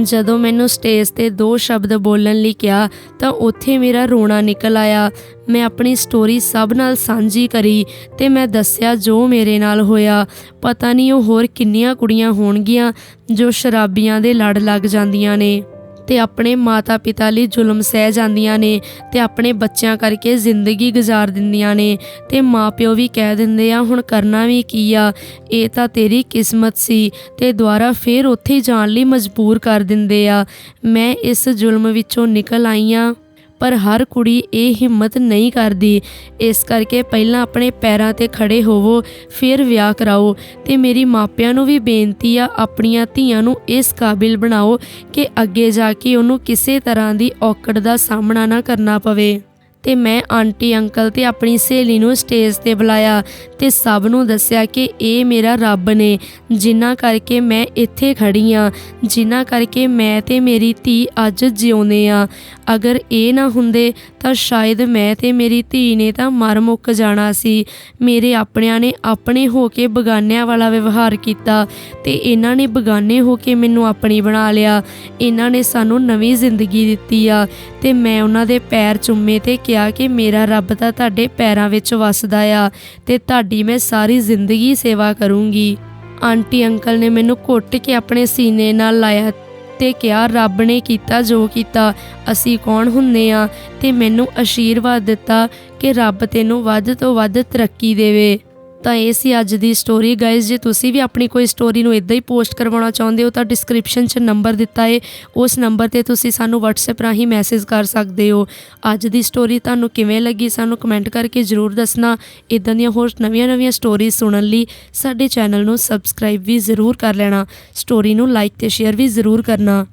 ਜਦੋਂ ਮੈਨੂੰ ਸਟੇਜ ਤੇ ਦੋ ਸ਼ਬਦ ਬੋਲਣ ਲਈ ਕਿਹਾ, ਤਾਂ ਉੱਥੇ ਮੇਰਾ ਰੋਣਾ ਨਿਕਲ ਆਇਆ। ਮੈਂ ਆਪਣੀ ਸਟੋਰੀ ਸਭ ਨਾਲ ਸਾਂਝੀ ਕਰੀ ਤੇ ਮੈਂ ਦੱਸਿਆ ਜੋ ਮੇਰੇ ਨਾਲ ਹੋਇਆ। ਪਤਾ ਨਹੀਂ ਉਹ ਹੋਰ ਕਿੰਨੀਆਂ ਕੁੜੀਆਂ ਹੋਣਗੀਆਂ ਜੋ ਸ਼ਰਾਬੀਆਂ ਦੇ ਲੜ ਲੱਗ ਜਾਂਦੀਆਂ ਨੇ। ਤੇ ਆਪਣੇ ਮਾਤਾ-ਪਿਤਾ ਲਈ ਜ਼ੁਲਮ ਸਹਿ ਜਾਂਦੀਆਂ ਨੇ ਤੇ ਆਪਣੇ ਬੱਚਿਆਂ ਕਰਕੇ ਜ਼ਿੰਦਗੀ ਗੁਜ਼ਾਰ ਦਿੰਦੀਆਂ ਨੇ ਤੇ ਮਾਪਿਓ ਵੀ ਕਹਿ ਦਿੰਦੇ ਆ, ਹੁਣ ਕਰਨਾ ਵੀ ਕੀ ਆ? ਇਹ ਤਾਂ ਤੇਰੀ ਕਿਸਮਤ ਸੀ। ਤੇ ਦੁਬਾਰਾ ਫੇਰ ਉੱਥੇ ਜਾਣ ਲਈ ਮਜਬੂਰ ਕਰ ਦਿੰਦੇ ਆ, ਮੈਂ ਇਸ ਜ਼ੁਲਮ ਵਿੱਚੋਂ ਨਿਕਲ ਆਈ ਆ। ਪਰ ਹਰ ਕੁੜੀ ਇਹ ਹਿੰਮਤ ਨਹੀਂ ਕਰਦੀ। ਇਸ ਕਰਕੇ ਪਹਿਲਾਂ ਆਪਣੇ ਪੈਰਾਂ ਤੇ ਖੜੇ ਹੋਵੋ, ਫਿਰ ਵਿਆਹ ਕਰਾਓ ਤੇ ਮੇਰੀ ਮਾਪਿਆਂ ਨੂੰ ਵੀ ਬੇਨਤੀ ਆ, ਆਪਣੀਆਂ ਧੀਆਂ ਨੂੰ ਇਸ ਕਾਬਿਲ ਬਣਾਓ ਕਿ ਅੱਗੇ ਜਾ ਕੇ ਉਹਨੂੰ ਕਿਸੇ ਤਰ੍ਹਾਂ ਦੀ ਔਕੜ ਦਾ ਸਾਹਮਣਾ ਨਾ ਕਰਨਾ ਪਵੇ। ਤੇ ਮੈਂ ਆਂਟੀ ਅੰਕਲ ਤੇ ਆਪਣੀ ਸਹੇਲੀ ਨੂੰ ਸਟੇਜ ਤੇ ਬੁਲਾਇਆ ਤੇ ਸਭ ਨੂੰ ਦੱਸਿਆ ਕਿ ਇਹ ਮੇਰਾ ਰੱਬ ਨੇ, ਜਿਨ੍ਹਾਂ ਕਰਕੇ ਮੈਂ ਇੱਥੇ ਖੜੀ ਆ, ਜਿਨ੍ਹਾਂ ਕਰਕੇ ਮੈਂ ਤੇ ਮੇਰੀ ਧੀ ਅੱਜ ਜਿਉਂਦੇ ਆ। ਅਗਰ ਇਹ ਨਾ ਹੁੰਦੇ ਤਾਂ ਸ਼ਾਇਦ ਮੈਂ ਤੇ ਮੇਰੀ ਧੀ ਨੇ ਤਾਂ ਮਰ ਮੁੱਕ ਜਾਣਾ ਸੀ। ਮੇਰੇ ਆਪਣਿਆਂ ਨੇ ਆਪਣੇ ਹੋ ਕੇ ਬਗਾਨਿਆਂ ਵਾਲਾ ਵਿਵਹਾਰ ਕੀਤਾ ਤੇ ਇਹਨਾਂ ਨੇ ਬਗਾਨੇ ਹੋ ਕੇ ਮੈਨੂੰ ਆਪਣੀ ਬਣਾ ਲਿਆ। ਇਹਨਾਂ ਨੇ ਸਾਨੂੰ ਨਵੀਂ ਜ਼ਿੰਦਗੀ ਦਿੱਤੀ ਆ ਤੇ ਮੈਂ ਉਹਨਾਂ ਦੇ ਪੈਰ ਚੁੰਮੇ ਤੇ ਕਿਹਾ ਕਿ ਮੇਰਾ ਰੱਬ ਤਾਂ ਤੁਹਾਡੇ ਪੈਰਾਂ ਵਿੱਚ ਵਸਦਾ ਆ ਤੇ ਤੁਹਾਡੀ ਮੈਂ ਸਾਰੀ ਜ਼ਿੰਦਗੀ ਸੇਵਾ ਕਰੂੰਗੀ। ਆਂਟੀ ਅੰਕਲ ਨੇ ਮੈਨੂੰ ਘੁੱਟ ਕੇ ਆਪਣੇ ਸੀਨੇ ਨਾਲ ਲਾਇਆ ਤੇ ਕਿਹਾ, ਰੱਬ ਨੇ ਕੀਤਾ ਜੋ ਕੀਤਾ, ਅਸੀਂ ਕੌਣ ਹੁੰਨੇ ਆ? ਤੇ ਮੈਨੂੰ ਅਸ਼ੀਰਵਾਦ ਦਿੱਤਾ ਕਿ ਰੱਬ ਤੈਨੂੰ ਵੱਧ ਤੋਂ ਵੱਧ ਤਰੱਕੀ ਦੇਵੇ। ਤਾਂ ਇਹ ਸੀ ਅੱਜ ਦੀ ਸਟੋਰੀ ਗਾਇਜ਼ ਜੇ ਤੁਸੀਂ ਵੀ ਆਪਣੀ ਕੋਈ ਸਟੋਰੀ ਨੂੰ ਇਦਾਂ ਹੀ ਪੋਸਟ ਕਰਵਾਉਣਾ ਚਾਹੁੰਦੇ ਹੋ ਤਾਂ ਡਿਸਕ੍ਰਿਪਸ਼ਨ 'ਚ ਨੰਬਰ ਦਿੱਤਾ ਹੈ ਉਸ ਨੰਬਰ ਤੇ ਤੁਸੀਂ ਸਾਨੂੰ WhatsApp ਰਾਹੀਂ ਮੈਸੇਜ ਕਰ ਸਕਦੇ ਹੋ। ਅੱਜ ਦੀ ਸਟੋਰੀ ਤੁਹਾਨੂੰ ਕਿਵੇਂ ਲੱਗੀ ਸਾਨੂੰ ਕਮੈਂਟ ਕਰਕੇ ਜ਼ਰੂਰ ਦੱਸਣਾ। ਇਦਾਂ ਦੀਆਂ ਹੋਰ ਨਵੀਆਂ-ਨਵੀਆਂ ਸਟੋਰੀਜ਼ ਸੁਣਨ ਲਈ ਸਾਡੇ ਚੈਨਲ ਨੂੰ ਸਬਸਕ੍ਰਾਈਬ ਵੀ ਜ਼ਰੂਰ ਕਰ ਲੈਣਾ। ਸਟੋਰੀ ਨੂੰ ਲਾਈਕ ਤੇ ਸ਼ੇਅਰ ਵੀ ਜ਼ਰੂਰ ਕਰਨਾ।